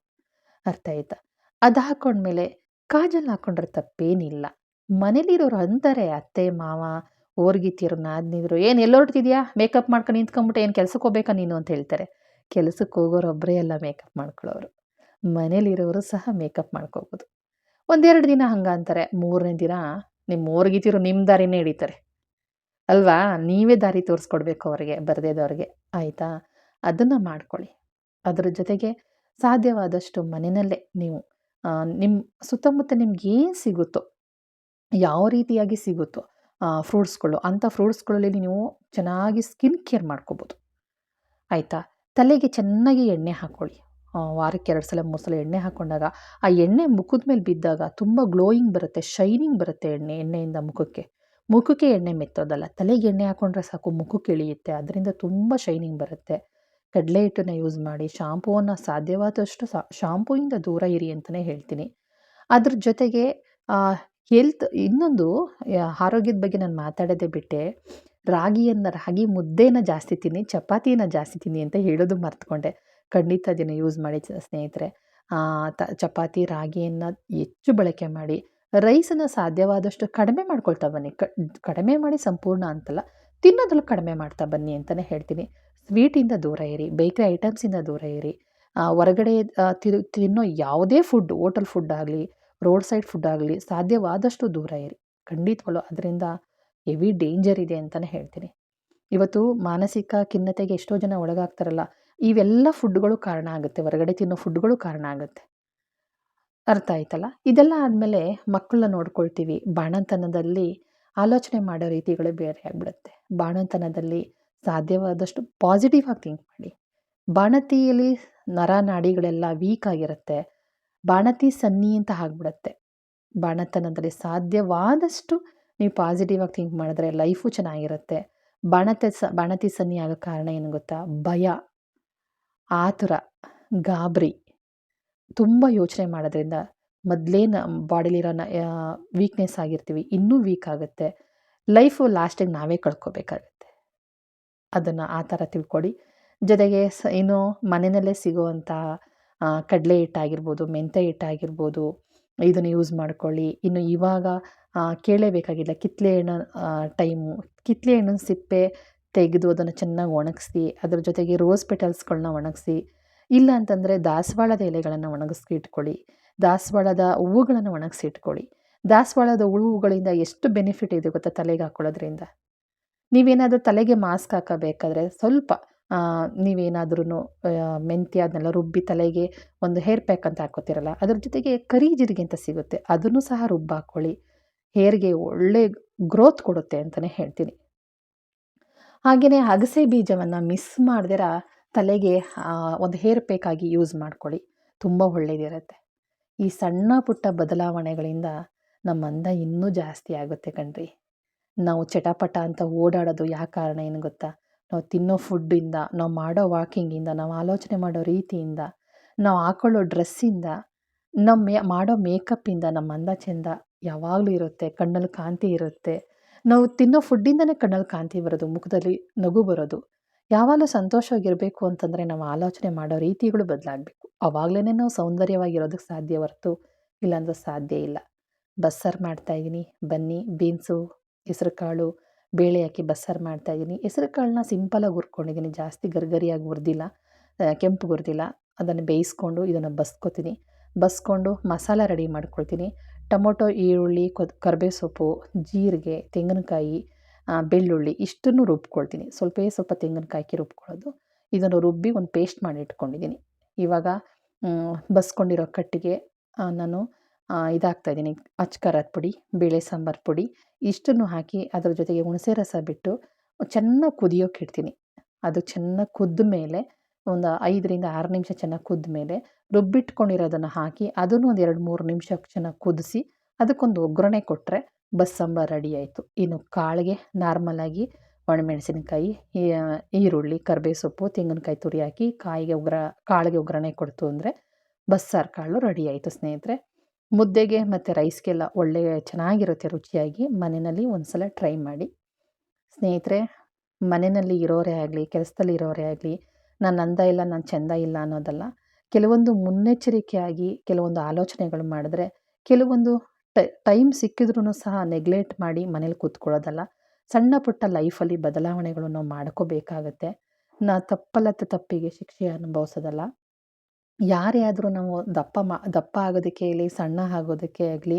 ಅರ್ಥ ಆಯ್ತಾ? ಅದು ಹಾಕ್ಕೊಂಡ್ಮೇಲೆ ಕಾಜಲ್ ಹಾಕ್ಕೊಂಡ್ರೆ ತಪ್ಪೇನಿಲ್ಲ. ಮನೇಲಿರೋರು ಅಂತಾರೆ, ಅತ್ತೆ, ಮಾವ ಓರ್ಗಿತ್ತಿರು ನಾದ್ನಿದ್ರು ಏನು ಎಲ್ಲೊರ್ಟಿದ್ಯಾ? ಮೇಕಪ್ ಮಾಡ್ಕೊಂಡು ನಿಂತ್ಕೊಂಬಿಟ್ಟು ಏನು ಕೆಲ್ಸಕ್ಕೆ ಹೋಗ್ಬೇಕಾ ನೀನು? ಅಂತ ಹೇಳ್ತಾರೆ. ಕೆಲಸಕ್ಕೆ ಹೋಗೋರು ಒಬ್ಬರೇ ಎಲ್ಲ ಮೇಕಪ್ ಮಾಡ್ಕೊಳ್ಳೋರು. ಮನೇಲಿರೋರು ಸಹ ಮೇಕಪ್ ಮಾಡ್ಕೋಬೋದು. ಒಂದೆರಡು ದಿನ ಹಂಗೆ ಅಂತಾರೆ. ಮೂರನೇ ದಿನ ನಿಮ್ಮ ಓರ್ಗಿತಿರು ನಿಮ್ಮ ದಾರಿನೇ ಹಿಡಿತಾರೆ. ಅಲ್ವಾ? ನೀವೇ ದಾರಿ ತೋರಿಸ್ಕೊಡ್ಬೇಕು ಅವರಿಗೆ, ಬರದೇದವ್ರಿಗೆ. ಆಯಿತಾ? ಅದನ್ನು ಮಾಡ್ಕೊಳ್ಳಿ. ಅದರ ಜೊತೆಗೆ ಸಾಧ್ಯವಾದಷ್ಟು ಮನೆಯಲ್ಲೇ ನೀವು ನಿಮ್ಮ ಸುತ್ತಮುತ್ತ ನಿಮ್ಗೆ ಏನು ಸಿಗುತ್ತೋ, ಯಾವ ರೀತಿಯಾಗಿ ಸಿಗುತ್ತೋ ಫ್ರೂಟ್ಸ್ಗಳು ಅಂಥ ಫ್ರೂಟ್ಸ್ಗಳಲ್ಲಿ ನೀವು ಚೆನ್ನಾಗಿ ಸ್ಕಿನ್ ಕೇರ್ ಮಾಡ್ಕೋಬೋದು. ಆಯಿತಾ? ತಲೆಗೆ ಚೆನ್ನಾಗಿ ಎಣ್ಣೆ ಹಾಕ್ಕೊಳ್ಳಿ ವಾರಕ್ಕೆ ಎರಡು ಸಲ, ಮೂರು ಸಲ ಎಣ್ಣೆ ಹಾಕ್ಕೊಂಡಾಗ ಆ ಎಣ್ಣೆ ಮುಖದ ಮೇಲೆ ಬಿದ್ದಾಗ ತುಂಬ ಗ್ಲೋಯಿಂಗ್ ಬರುತ್ತೆ ಶೈನಿಂಗ್ ಬರುತ್ತೆ ಎಣ್ಣೆ, ಎಣ್ಣೆಯಿಂದ ಮುಖಕ್ಕೆ. ಮುಖಕ್ಕೆ ಎಣ್ಣೆ ಮೆತ್ತೋದಲ್ಲ, ತಲೆಗೆ ಎಣ್ಣೆ ಹಾಕ್ಕೊಂಡ್ರೆ ಸಾಕು, ಮುಖಕ್ಕೆ ಇಳಿಯುತ್ತೆ. ಅದರಿಂದ ತುಂಬ ಶೈನಿಂಗ್ ಬರುತ್ತೆ. ಕಡಲೆ ಹಿಟ್ಟನ್ನು ಯೂಸ್ ಮಾಡಿ ಶಾಂಪೂವನ್ನು ಸಾಧ್ಯವಾದಷ್ಟು ಶಾಂಪೂಯಿಂದ ದೂರ ಇರಿ ಅಂತಲೇ ಹೇಳ್ತೀನಿ. ಅದ್ರ ಜೊತೆಗೆ ಹೆಲ್ತ್ ಇನ್ನೊಂದು ಆರೋಗ್ಯದ ಬಗ್ಗೆ ನಾನು ಮಾತಾಡೋದೇ ಬಿಟ್ಟೆ. ರಾಗಿಯನ್ನು, ರಾಗಿ ಮುದ್ದೆನ ಜಾಸ್ತಿ ತಿನ್ನಿ ಚಪಾತಿನ ಜಾಸ್ತಿ ತಿನ್ನಿ ಅಂತ ಹೇಳೋದು ಮರ್ತ್ಕೊಂಡೆ. ಖಂಡಿತ ಅದನ್ನು ಯೂಸ್ ಮಾಡಿ ಸ್ನೇಹಿತರೆ. ತ, ಚಪಾತಿ, ರಾಗಿಯನ್ನು ಹೆಚ್ಚು ಬಳಕೆ ಮಾಡಿ. ರೈಸನ್ನು ಸಾಧ್ಯವಾದಷ್ಟು ಕಡಿಮೆ ಮಾಡ್ಕೊಳ್ತಾ ಬನ್ನಿ. ಕಡಿಮೆ ಮಾಡಿ ಸಂಪೂರ್ಣ ಅಂತಲ್ಲ, ತಿನ್ನೋದ್ರಲ್ಲಿ ಕಡಿಮೆ ಮಾಡ್ತಾ ಬನ್ನಿ ಅಂತಲೇ ಹೇಳ್ತೀನಿ. ಸ್ವೀಟಿಂದ ದೂರ ಇರಿ, ಬೇಕ್ರಿ ಐಟಮ್ಸಿಂದ ದೂರ ಇರಿ. ಹೊರಗಡೆ ತಿನ್ನೋ ಯಾವುದೇ ಫುಡ್ ಹೋಟೆಲ್ ಫುಡ್ ಆಗಲಿ ರೋಡ್ ಸೈಡ್ ಫುಡ್ ಆಗಲಿ ಸಾಧ್ಯವಾದಷ್ಟು ದೂರ ಇರಿ. ಖಂಡಿತವಲ್ಲೂ ಅದರಿಂದ ಹೆವಿ ಡೇಂಜರ್ ಇದೆ ಅಂತಲೇ ಹೇಳ್ತೀನಿ. ಇವತ್ತು ಮಾನಸಿಕ ಖಿನ್ನತೆಗೆ ಎಷ್ಟೋ ಜನ ಒಳಗಾಗ್ತಾರಲ್ಲ, ಇವೆಲ್ಲ ಫುಡ್ಗಳು ಕಾರಣ ಆಗುತ್ತೆ, ಹೊರಗಡೆ ತಿನ್ನೋ ಫುಡ್ಗಳು ಕಾರಣ ಆಗುತ್ತೆ. ಅರ್ಥ ಆಯ್ತಲ್ಲ? ಇದೆಲ್ಲ ಆದಮೇಲೆ ಮಕ್ಕಳನ್ನ ನೋಡ್ಕೊಳ್ತೀವಿ. ಬಾಣಂತನದಲ್ಲಿ ಆಲೋಚನೆ ಮಾಡೋ ರೀತಿಗಳು ಬೇರೆ ಆಗಿಬಿಡುತ್ತೆ. ಬಾಣಂತನದಲ್ಲಿ ಸಾಧ್ಯವಾದಷ್ಟು ಪಾಸಿಟಿವ್ ಆಗಿ ಥಿಂಕ್ ಮಾಡಿ. ಬಾಣತಿಯಲ್ಲಿ ನರ ನಾಡಿಗಳೆಲ್ಲ ವೀಕ್ ಆಗಿರುತ್ತೆ. ಬಾಣತಿ ಸನ್ನಿ ಅಂತ ಆಗ್ಬಿಡತ್ತೆ. ಬಾಣತನದಲ್ಲಿ ಸಾಧ್ಯವಾದಷ್ಟು ನೀವು ಪಾಸಿಟಿವ್ ಆಗಿ ಥಿಂಕ್ ಮಾಡಿದ್ರೆ ಲೈಫು ಚೆನ್ನಾಗಿರುತ್ತೆ. ಬಾಣತೆ ಸ, ಬಾಣತಿ ಸನ್ನಿ ಆಗೋ ಕಾರಣ ಏನು ಗೊತ್ತಾ? ಭಯ, ಆತುರ, ಗಾಬರಿ ತುಂಬ ಯೋಚನೆ ಮಾಡೋದ್ರಿಂದ ಮೊದಲೇ ನ, ಬಾಡಿಲಿರೋ ವೀಕ್ನೆಸ್ ಆಗಿರ್ತೀವಿ, ಇನ್ನೂ ವೀಕ್ ಆಗುತ್ತೆ. ಲೈಫು ಲಾಸ್ಟಿಗೆ ನಾವೇ ಕಳ್ಕೊಬೇಕಾಗುತ್ತೆ. ಅದನ್ನು ಆ ಥರ ತಿಳ್ಕೊಡಿ. ಜೊತೆಗೆ ಸ, ಏನು ಮನೆಯಲ್ಲೇ ಸಿಗುವಂಥ ಕಡಲೆ ಹಿಟ್ಟಾಗಿರ್ಬೋದು, ಮೆಂತ್ಯ ಹಿಟ್ಟಾಗಿರ್ಬೋದು, ಇದನ್ನು ಯೂಸ್ ಮಾಡ್ಕೊಳ್ಳಿ. ಇನ್ನು ಇವಾಗ ಕೇಳಲೇಬೇಕಾಗಿಲ್ಲ ಕಿತ್ತಲೆ ಹಣ್ಣು ಟೈಮು ಕಿತ್ತಲೆ ಹಣ್ಣಿನ ಸಿಪ್ಪೆ ತೆಗೆದು ಅದನ್ನು ಚೆನ್ನಾಗಿ ಒಣಗಿಸಿ, ಅದ್ರ ಜೊತೆಗೆ ರೋಸ್ ಪೆಟಲ್ಸ್ಗಳನ್ನ ಒಣಗಿಸಿ, ಇಲ್ಲ ಅಂತಂದರೆ ದಾಸವಾಳದ ಎಲೆಗಳನ್ನು ಒಣಗಿಸಿ ಇಟ್ಕೊಳ್ಳಿ. ದಾಸವಾಳದ ಹೂವುಗಳನ್ನು ಒಣಗಿಸಿಟ್ಕೊಳ್ಳಿ ದಾಸವಾಳದ ಹೂವುಗಳಿಂದ ಎಷ್ಟು ಬೆನಿಫಿಟ್ ಇದೆ ಗೊತ್ತಾ ತಲೆಗೆ ಹಾಕೊಳ್ಳೋದ್ರಿಂದ? ನೀವೇನಾದರೂ ತಲೆಗೆ ಮಾಸ್ಕ್ ಹಾಕಬೇಕಾದ್ರೆ ಸ್ವಲ್ಪ ನೀವೇನಾದ್ರೂ ಮೆಂತ್ಯ ಅದನ್ನೆಲ್ಲ ರುಬ್ಬಿ ತಲೆಗೆ ಒಂದು ಹೇರ್ ಪ್ಯಾಕ್ ಅಂತ ಹಾಕೋತಿರಲ್ಲ ಅದ್ರ ಜೊತೆಗೆ ಕರಿ ಜೀರಿಗೆ ಅಂತ ಸಿಗುತ್ತೆ. ಅದನ್ನು ಸಹ ರುಬ್ಬಿ ಹಾಕ್ಕೊಳ್ಳಿ ಹೇರ್ಗೆ ಒಳ್ಳೆ ಗ್ರೋತ್ ಕೊಡುತ್ತೆ ಅಂತಲೇ ಹೇಳ್ತೀನಿ. ಹಾಗೆಯೇ ಅಗಸೆ ಬೀಜವನ್ನು ಮಿಸ್ ಮಾಡಿದ್ರ, ತಲೆಗೆ ಒಂದು ಹೇರ್ ಪ್ಯಾಕಾಗಿ ಯೂಸ್ ಮಾಡ್ಕೊಳ್ಳಿ. ತುಂಬ ಒಳ್ಳೆಯದಿರುತ್ತೆ ಈ ಸಣ್ಣ ಪುಟ್ಟ ಬದಲಾವಣೆಗಳಿಂದ ನಮ್ಮ ಅಂದ ಇನ್ನೂ ಜಾಸ್ತಿ ಆಗುತ್ತೆ ಕಣ್ರಿ. ನಾವು ಚಟಪಟ ಅಂತ ಓಡಾಡೋದು ಯಾವ ಕಾರಣ ಏನು ಗೊತ್ತಾ? ನಾವು ತಿನ್ನೋ ಫುಡ್ಡಿಂದ, ನಾವು ಮಾಡೋ ವಾಕಿಂಗಿಂದ, ನಾವು ಆಲೋಚನೆ ಮಾಡೋ ರೀತಿಯಿಂದ, ನಾವು ಹಾಕೊಳ್ಳೋ ಡ್ರೆಸ್ಸಿಂದ ನಮ್ಮ ಮೇ, ಮಾಡೋ ಮೇಕಪ್ಪಿಂದ, ನಮ್ಮ ಅಂದ ಚೆಂದ ಯಾವಾಗಲೂ ಇರುತ್ತೆ, ಕಣ್ಣಲ್ಲಿ ಕಾಂತಿ ಇರುತ್ತೆ. ನಾವು ತಿನ್ನೋ ಫುಡ್ಡಿಂದನೇ ಕಣ್ಣಲ್ಲಿ ಕಾಂತಿ ಬರೋದು, ಮುಖದಲ್ಲಿ ನಗು ಬರೋದು. ಯಾವಾಗಲೂ ಸಂತೋಷವಾಗಿರಬೇಕು ಅಂತಂದರೆ ನಾವು ಆಲೋಚನೆ ಮಾಡೋ ರೀತಿಗಳು ಬದಲಾಗಬೇಕು. ಆವಾಗಲೇ ನಾವು ಸೌಂದರ್ಯವಾಗಿರೋದಕ್ಕೆ ಸಾಧ್ಯ ಹೊರತು ಇಲ್ಲಾಂದ್ರೆ ಸಾಧ್ಯ ಇಲ್ಲ. ಬಸ್ಸಾರು ಮಾಡ್ತಾಯಿದ್ದೀನಿ ಬನ್ನಿ, ಬೀನ್ಸು ಹೆಸ್ರು ಕಾಳು ಬೇಳೆ ಹಾಕಿ ಬಸ್ಸಾರು ಮಾಡ್ತಾಯಿದ್ದೀನಿ ಹೆಸ್ರು ಕಾಳನ್ನ ಸಿಂಪಲಾಗಿ ಹುರ್ಕೊಂಡಿದ್ದೀನಿ. ಜಾಸ್ತಿ ಗರ್ಗರಿಯಾಗಿ ಹುರಿದಿಲ್ಲ. ಕೆಂಪು ಹುರಿದಿಲ್ಲ. ಅದನ್ನು ಬೇಯಿಸ್ಕೊಂಡು ಇದನ್ನು ಬಸ್ಕೊತೀನಿ. ಬಸ್ಕೊಂಡು ಮಸಾಲ ರೆಡಿ ಮಾಡ್ಕೊಳ್ತೀನಿ. ಟೊಮೊಟೊ, ಈರುಳ್ಳಿ ಕೊ ಕರ್ಬೇವು ಸೊಪ್ಪು ಜೀರಿಗೆ, ತೆಂಗಿನಕಾಯಿ ಬೆಳ್ಳುಳ್ಳಿ ಇಷ್ಟನ್ನು ರುಬ್ಕೊಳ್ತೀನಿ. ಸ್ವಲ್ಪೇ ಸ್ವಲ್ಪ ತೆಂಗಿನಕಾಯಿ ರುಬ್ಕೊಳ್ಳೋದು. ಇದನ್ನು ರುಬ್ಬಿ ಒಂದು ಪೇಸ್ಟ್ ಮಾಡಿ ಇಟ್ಕೊಂಡಿದ್ದೀನಿ. ಇವಾಗ ಬಸ್ಕೊಂಡಿರೋ ಕಟ್ಟಿಗೆ ನಾನು ಇದಾಗ್ತಾಯಿದ್ದೀನಿ ಇದ್ದೀನಿ. ಖಾರದ ಪುಡಿ, ಬೇಳೆ ಸಾಂಬಾರು ಪುಡಿ, ಇಷ್ಟನ್ನು ಹಾಕಿ ಅದರ ಜೊತೆಗೆ ಹುಣಸೆ ರಸ ಬಿಟ್ಟು ಚೆನ್ನಾಗಿ ಕುದಿಯೋಕೆ ಇಡ್ತೀನಿ. ಅದು ಚೆನ್ನಾಗಿ ಕುದ್ದ ಮೇಲೆ ಒಂದು ಐದರಿಂದ ಆರು ನಿಮಿಷ ಚೆನ್ನಾಗಿ ಕುದ್ದ ಮೇಲೆ ರುಬ್ಬಿಟ್ಕೊಂಡಿರೋದನ್ನು ಹಾಕಿ ಅದನ್ನು ಒಂದು ಎರಡು ಮೂರು ನಿಮಿಷ ಚೆನ್ನಾಗಿ ಕುದಿಸಿ ಅದಕ್ಕೊಂದು ಒಗ್ಗರಣೆ ಕೊಟ್ಟರೆ ಬಸ್ ಸಾಂಬಾರು ರೆಡಿ ಆಯಿತು. ಇನ್ನು ಕಾಳಿಗೆ ನಾರ್ಮಲಾಗಿ ಒಣಮೆಣಸಿನಕಾಯಿ ಈರುಳ್ಳಿ ಕರಿಬೇವು ಸೊಪ್ಪು ತೆಂಗಿನಕಾಯಿ ತುರಿ ಹಾಕಿ ಕಾಯಿಗೆ ಉಗ್ರ ಕಾಳಿಗೆ ಒಗ್ಗರಣೆ ಕೊಡ್ತು ಅಂದರೆ ಬಸ್ಸಾರು ಕಾಳು ರೆಡಿ ಆಯಿತು ಸ್ನೇಹಿತರೆ. ಮುದ್ದೆಗೆ ಮತ್ತು ರೈಸ್ಗೆಲ್ಲ ಒಳ್ಳೆಯ ಚೆನ್ನಾಗಿರುತ್ತೆ ರುಚಿಯಾಗಿ, ಮನೆಯಲ್ಲಿ ಒಂದು ಸಲ ಟ್ರೈ ಮಾಡಿ. ಸ್ನೇಹಿತರೆ, ಮನೆಯಲ್ಲಿ ಇರೋರೇ ಆಗಲಿ, ಕೆಲಸದಲ್ಲಿ ಇರೋರೇ ಆಗಲಿ, ನಾನು ಅಂದ ಇಲ್ಲ, ನಾನು ಚೆಂದ ಇಲ್ಲ ಅನ್ನೋದಲ್ಲ, ಕೆಲವೊಂದು ಮುನ್ನೆಚ್ಚರಿಕೆಯಾಗಿ, ಕೆಲವೊಂದು ಆಲೋಚನೆಗಳು ಮಾಡಿದ್ರೆ, ಕೆಲವೊಂದು ಟೈಮ್ ಸಿಕ್ಕಿದ್ರೂ ಸಹ ನೆಗ್ಲೆಕ್ಟ್ ಮಾಡಿ ಮನೇಲಿ ಕೂತ್ಕೊಳ್ಳೋದಲ್ಲ. ಸಣ್ಣ ಪುಟ್ಟ ಲೈಫಲ್ಲಿ ಬದಲಾವಣೆಗಳನ್ನು ಮಾಡ್ಕೋಬೇಕಾಗತ್ತೆ. ನಾ ತಪ್ಪಲತ್ತ ತಪ್ಪಿಗೆ ಶಿಕ್ಷೆ ಅನುಭವಿಸೋದಲ್ಲ. ಯಾರೇ ಆದರೂ ನಾವು ದಪ್ಪ ಮಾ, ದಪ್ಪ ಆಗೋದಕ್ಕೆ ಆಗಲಿ, ಸಣ್ಣ ಆಗೋದಕ್ಕೆ ಆಗಲಿ,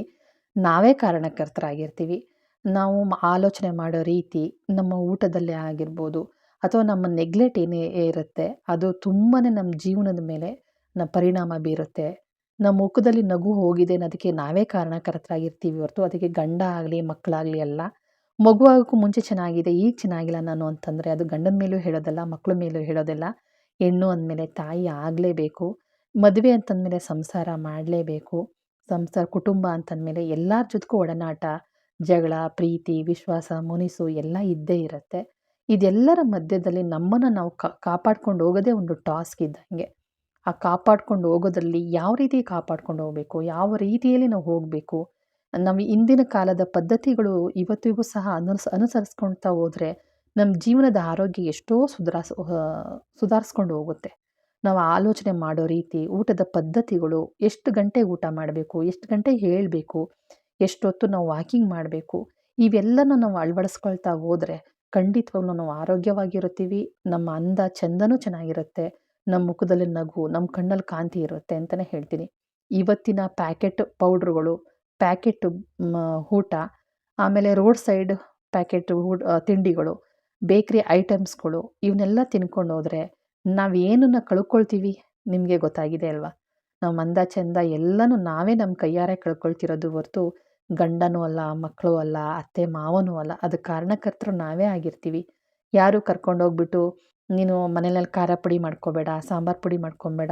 ನಾವೇ ಕಾರಣಕರ್ತರಾಗಿರ್ತೀವಿ. ನಾವು ಆಲೋಚನೆ ಮಾಡೋ ರೀತಿ ನಮ್ಮ ಊಟದಲ್ಲೇ ಆಗಿರ್ಬೋದು ಅಥವಾ ನಮ್ಮ ನೆಗ್ಲೆಕ್ಟ್ ಏನೇ ಇರುತ್ತೆ, ಅದು ತುಂಬಾ ನಮ್ಮ ಜೀವನದ ಮೇಲೆ ನ, ಪರಿಣಾಮ ಬೀರುತ್ತೆ. ನಮ್ಮ ಮುಖದಲ್ಲಿ ನಗು ಹೋಗಿದೆ ಅನ್ನೋದಕ್ಕೆ ನಾವೇ ಕಾರಣಕರ್ತರಾಗಿರ್ತೀವಿ ಹೊರತು ಅದಕ್ಕೆ ಗಂಡ ಆಗಲಿ ಮಕ್ಕಳಾಗಲಿ ಅಲ್ಲ. ಮಗುವಾಗಕ್ಕೂ ಮುಂಚೆ ಚೆನ್ನಾಗಿದೆ, ಈಗ ಚೆನ್ನಾಗಿಲ್ಲ ನಾನು ಅಂತಂದರೆ ಅದು ಗಂಡನ ಮೇಲೂ ಹೇಳೋದಲ್ಲ ಮಕ್ಕಳ ಮೇಲೂ ಹೇಳೋದಿಲ್ಲ. ಹೆಣ್ಣು ಅಂದಮೇಲೆ ತಾಯಿ ಆಗಲೇಬೇಕು. ಮದುವೆ ಅಂತಂದಮೇಲೆ ಸಂಸಾರ ಮಾಡಲೇಬೇಕು. ಸಂಸಾರ, ಕುಟುಂಬ ಅಂತಂದಮೇಲೆ ಎಲ್ಲರ ಜೊತೆಗೂ ಒಡನಾಟ, ಜಗಳ, ಪ್ರೀತಿ, ವಿಶ್ವಾಸ, ಮುನಿಸು ಎಲ್ಲ ಇದ್ದೇ ಇರುತ್ತೆ. ಇದೆಲ್ಲರ ಮಧ್ಯದಲ್ಲಿ ನಮ್ಮನ್ನು ನಾವು ಕಾಪಾಡ್ಕೊಂಡು ಹೋಗೋದೇ ಒಂದು ಟಾಸ್ಕ್ ಇದ್ದಂಗೆ. ಆ ಕಾಪಾಡ್ಕೊಂಡು ಹೋಗೋದ್ರಲ್ಲಿ ಯಾವ ರೀತಿ ಕಾಪಾಡ್ಕೊಂಡು ಹೋಗಬೇಕು, ಯಾವ ರೀತಿಯಲ್ಲಿ ನಾವು ಹೋಗಬೇಕು ನಾವು ಇಂದಿನ ಕಾಲದ ಪದ್ಧತಿಗಳು ಇವತ್ತಿಗೂ ಸಹ ಅನುಸ್, ಅನುಸರಿಸ್ಕೊಳ್ತಾ ಹೋದರೆ ನಮ್ಮ ಜೀವನದ ಆರೋಗ್ಯ ಎಷ್ಟೋ ಸುಧಾರಿಸ್ ಸುಧಾರಿಸ್ಕೊಂಡು ಹೋಗುತ್ತೆ. ನಾವು ಆಲೋಚನೆ ಮಾಡೋ ರೀತಿ ಊಟದ ಪದ್ಧತಿಗಳು ಎಷ್ಟು ಗಂಟೆ ಊಟ ಮಾಡಬೇಕು, ಎಷ್ಟು ಗಂಟೆ ಹೇಳಬೇಕು, ಎಷ್ಟೊತ್ತು ನಾವು ವಾಕಿಂಗ್ ಮಾಡಬೇಕು, ಇವೆಲ್ಲನೂ ನಾವು ಅಳವಡಿಸ್ಕೊಳ್ತಾ ಹೋದರೆ ಖಂಡಿತವಾಗ್ಲೂ ನಾವು ಆರೋಗ್ಯವಾಗಿರುತ್ತೀವಿ, ನಮ್ಮ ಅಂದ ಚಂದನೂ ಚೆನ್ನಾಗಿರುತ್ತೆ, ನಮ್ಮ ಮುಖದಲ್ಲಿ ನಗು, ನಮ್ಮ ಕಣ್ಣಲ್ಲಿ ಕಾಂತಿ ಇರುತ್ತೆ ಅಂತಲೇ ಹೇಳ್ತೀನಿ. ಇವತ್ತಿನ ಪ್ಯಾಕೆಟ್ ಪೌಡ್ರುಗಳು, ಪ್ಯಾಕೆಟ್ ಊಟ, ಆಮೇಲೆ ರೋಡ್ ಸೈಡ್ ಪ್ಯಾಕೆಟ್ ತಿಂಡಿಗಳು, ಬೇಕ್ರಿ ಐಟಮ್ಸ್ಗಳು, ಇವನ್ನೆಲ್ಲ ತಿನ್ಕೊಂಡು ಹೋದರೆ ನಾವು ಏನನ್ನು ಕಳ್ಕೊಳ್ತೀವಿ ನಿಮಗೆ ಗೊತ್ತಾಗಿದೆ ಅಲ್ವಾ? ನಾವು ಮಂದ ಚಂದ ಎಲ್ಲನೂ ನಾವೇ ನಮ್ಮ ಕೈಯಾರೆ ಕಳ್ಕೊಳ್ತಿರೋದು ಹೊರತು ಗಂಡನೂ ಅಲ್ಲ ಮಕ್ಕಳು ಅಲ್ಲ, ಅತ್ತೆ ಮಾವನೂ ಅಲ್ಲ. ಅದು ಕಾರಣಕರ್ತರು ನಾವೇ ಆಗಿರ್ತೀವಿ. ಯಾರು ಕರ್ಕೊಂಡೋಗ್ಬಿಟ್ಟು ನೀನು ಮನೇಲಿ ಖಾರ ಪುಡಿ ಮಾಡ್ಕೋಬೇಡ, ಸಾಂಬಾರು ಪುಡಿ ಮಾಡ್ಕೊಬೇಡ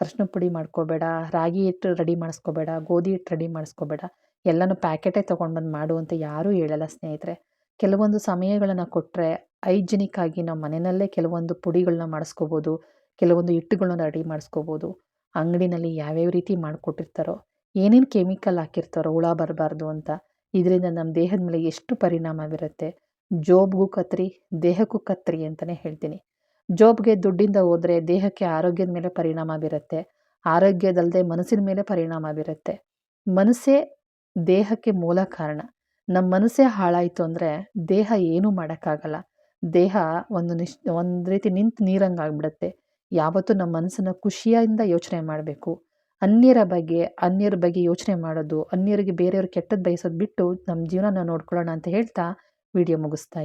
ಅರ್ಶಿನ ಪುಡಿ ಮಾಡ್ಕೋಬೇಡ, ರಾಗಿ ಹಿಟ್ಟು ರೆಡಿ ಮಾಡಿಸ್ಕೋಬೇಡ, ಗೋಧಿ ಹಿಟ್ಟು ರೆಡಿ ಮಾಡಿಸ್ಕೋಬೇಡ, ಎಲ್ಲನೂ ಪ್ಯಾಕೆಟೇ ತೊಗೊಂಡು ಬಂದು ಮಾಡು ಅಂತ ಯಾರೂ ಹೇಳಲ್ಲ ಸ್ನೇಹಿತರೆ. ಕೆಲವೊಂದು ಸಮಯಗಳನ್ನು ಕೊಟ್ಟರೆ ಹೈಜಿನಿಕ್ ಆಗಿ ನಾವು ಮನೆಯಲ್ಲೇ ಕೆಲವೊಂದು ಪುಡಿಗಳನ್ನ ಮಾಡಿಸ್ಕೋಬೋದು, ಕೆಲವೊಂದು ಹಿಟ್ಟುಗಳನ್ನ ರೆಡಿ ಮಾಡಿಸ್ಕೋಬೋದು. ಅಂಗಡಿನಲ್ಲಿ ಯಾವ್ಯಾವ ರೀತಿ ಮಾಡಿಕೊಟ್ಟಿರ್ತಾರೋ, ಏನೇನು ಕೆಮಿಕಲ್ ಹಾಕಿರ್ತಾರೋ ಹುಳ ಬರಬಾರ್ದು ಅಂತ, ಇದರಿಂದ ನಮ್ಮ ದೇಹದ ಮೇಲೆ ಎಷ್ಟು ಪರಿಣಾಮ ಬೀರುತ್ತೆ ಜೋಬ್ಗೂ ಕತ್ರಿ, ದೇಹಕ್ಕೂ ಕತ್ರಿ ಅಂತಲೇ ಹೇಳ್ತೀನಿ. ಜೋಬ್ಗೆ ದುಡ್ಡಿಂದ ಹೋದರೆ ದೇಹಕ್ಕೆ ಆರೋಗ್ಯದ ಮೇಲೆ ಪರಿಣಾಮ ಬೀರುತ್ತೆ ಆರೋಗ್ಯದಲ್ಲದೆ ಮನಸ್ಸಿನ ಮೇಲೆ ಪರಿಣಾಮ ಬೀರುತ್ತೆ ಮನಸ್ಸೇ ದೇಹಕ್ಕೆ ಮೂಲ ಕಾರಣ. ನಮ್ಮ ಮನಸ್ಸೇ ಹಾಳಾಯಿತು ಅಂದರೆ ದೇಹ ಏನೂ ಮಾಡೋಕ್ಕಾಗಲ್ಲ. ದೇಹ ಒಂದು ನಿಶ್, ಒಂದು ರೀತಿ ನಿಂತು ನೀರಂಗೆ ಆಗಿಬಿಡತ್ತೆ. ಯಾವತ್ತೂ ನಮ್ಮ ಮನಸ್ಸನ್ನು ಖುಷಿಯಿಂದ ಯೋಚನೆ ಮಾಡಬೇಕು. ಅನ್ಯರ ಬಗ್ಗೆ ಅನ್ಯರ ಬಗ್ಗೆ ಯೋಚನೆ ಮಾಡೋದು, ಅನ್ಯರಿಗೆ ಬೇರೆಯವ್ರಿಗೆ ಕೆಟ್ಟದ್ದು ಬಯಸೋದು ಬಿಟ್ಟು ನಮ್ಮ ಜೀವನನ ನೋಡ್ಕೊಳ್ಳೋಣ ಅಂತ ಹೇಳ್ತಾ ವಿಡಿಯೋ ಮುಗಿಸ್ತಾ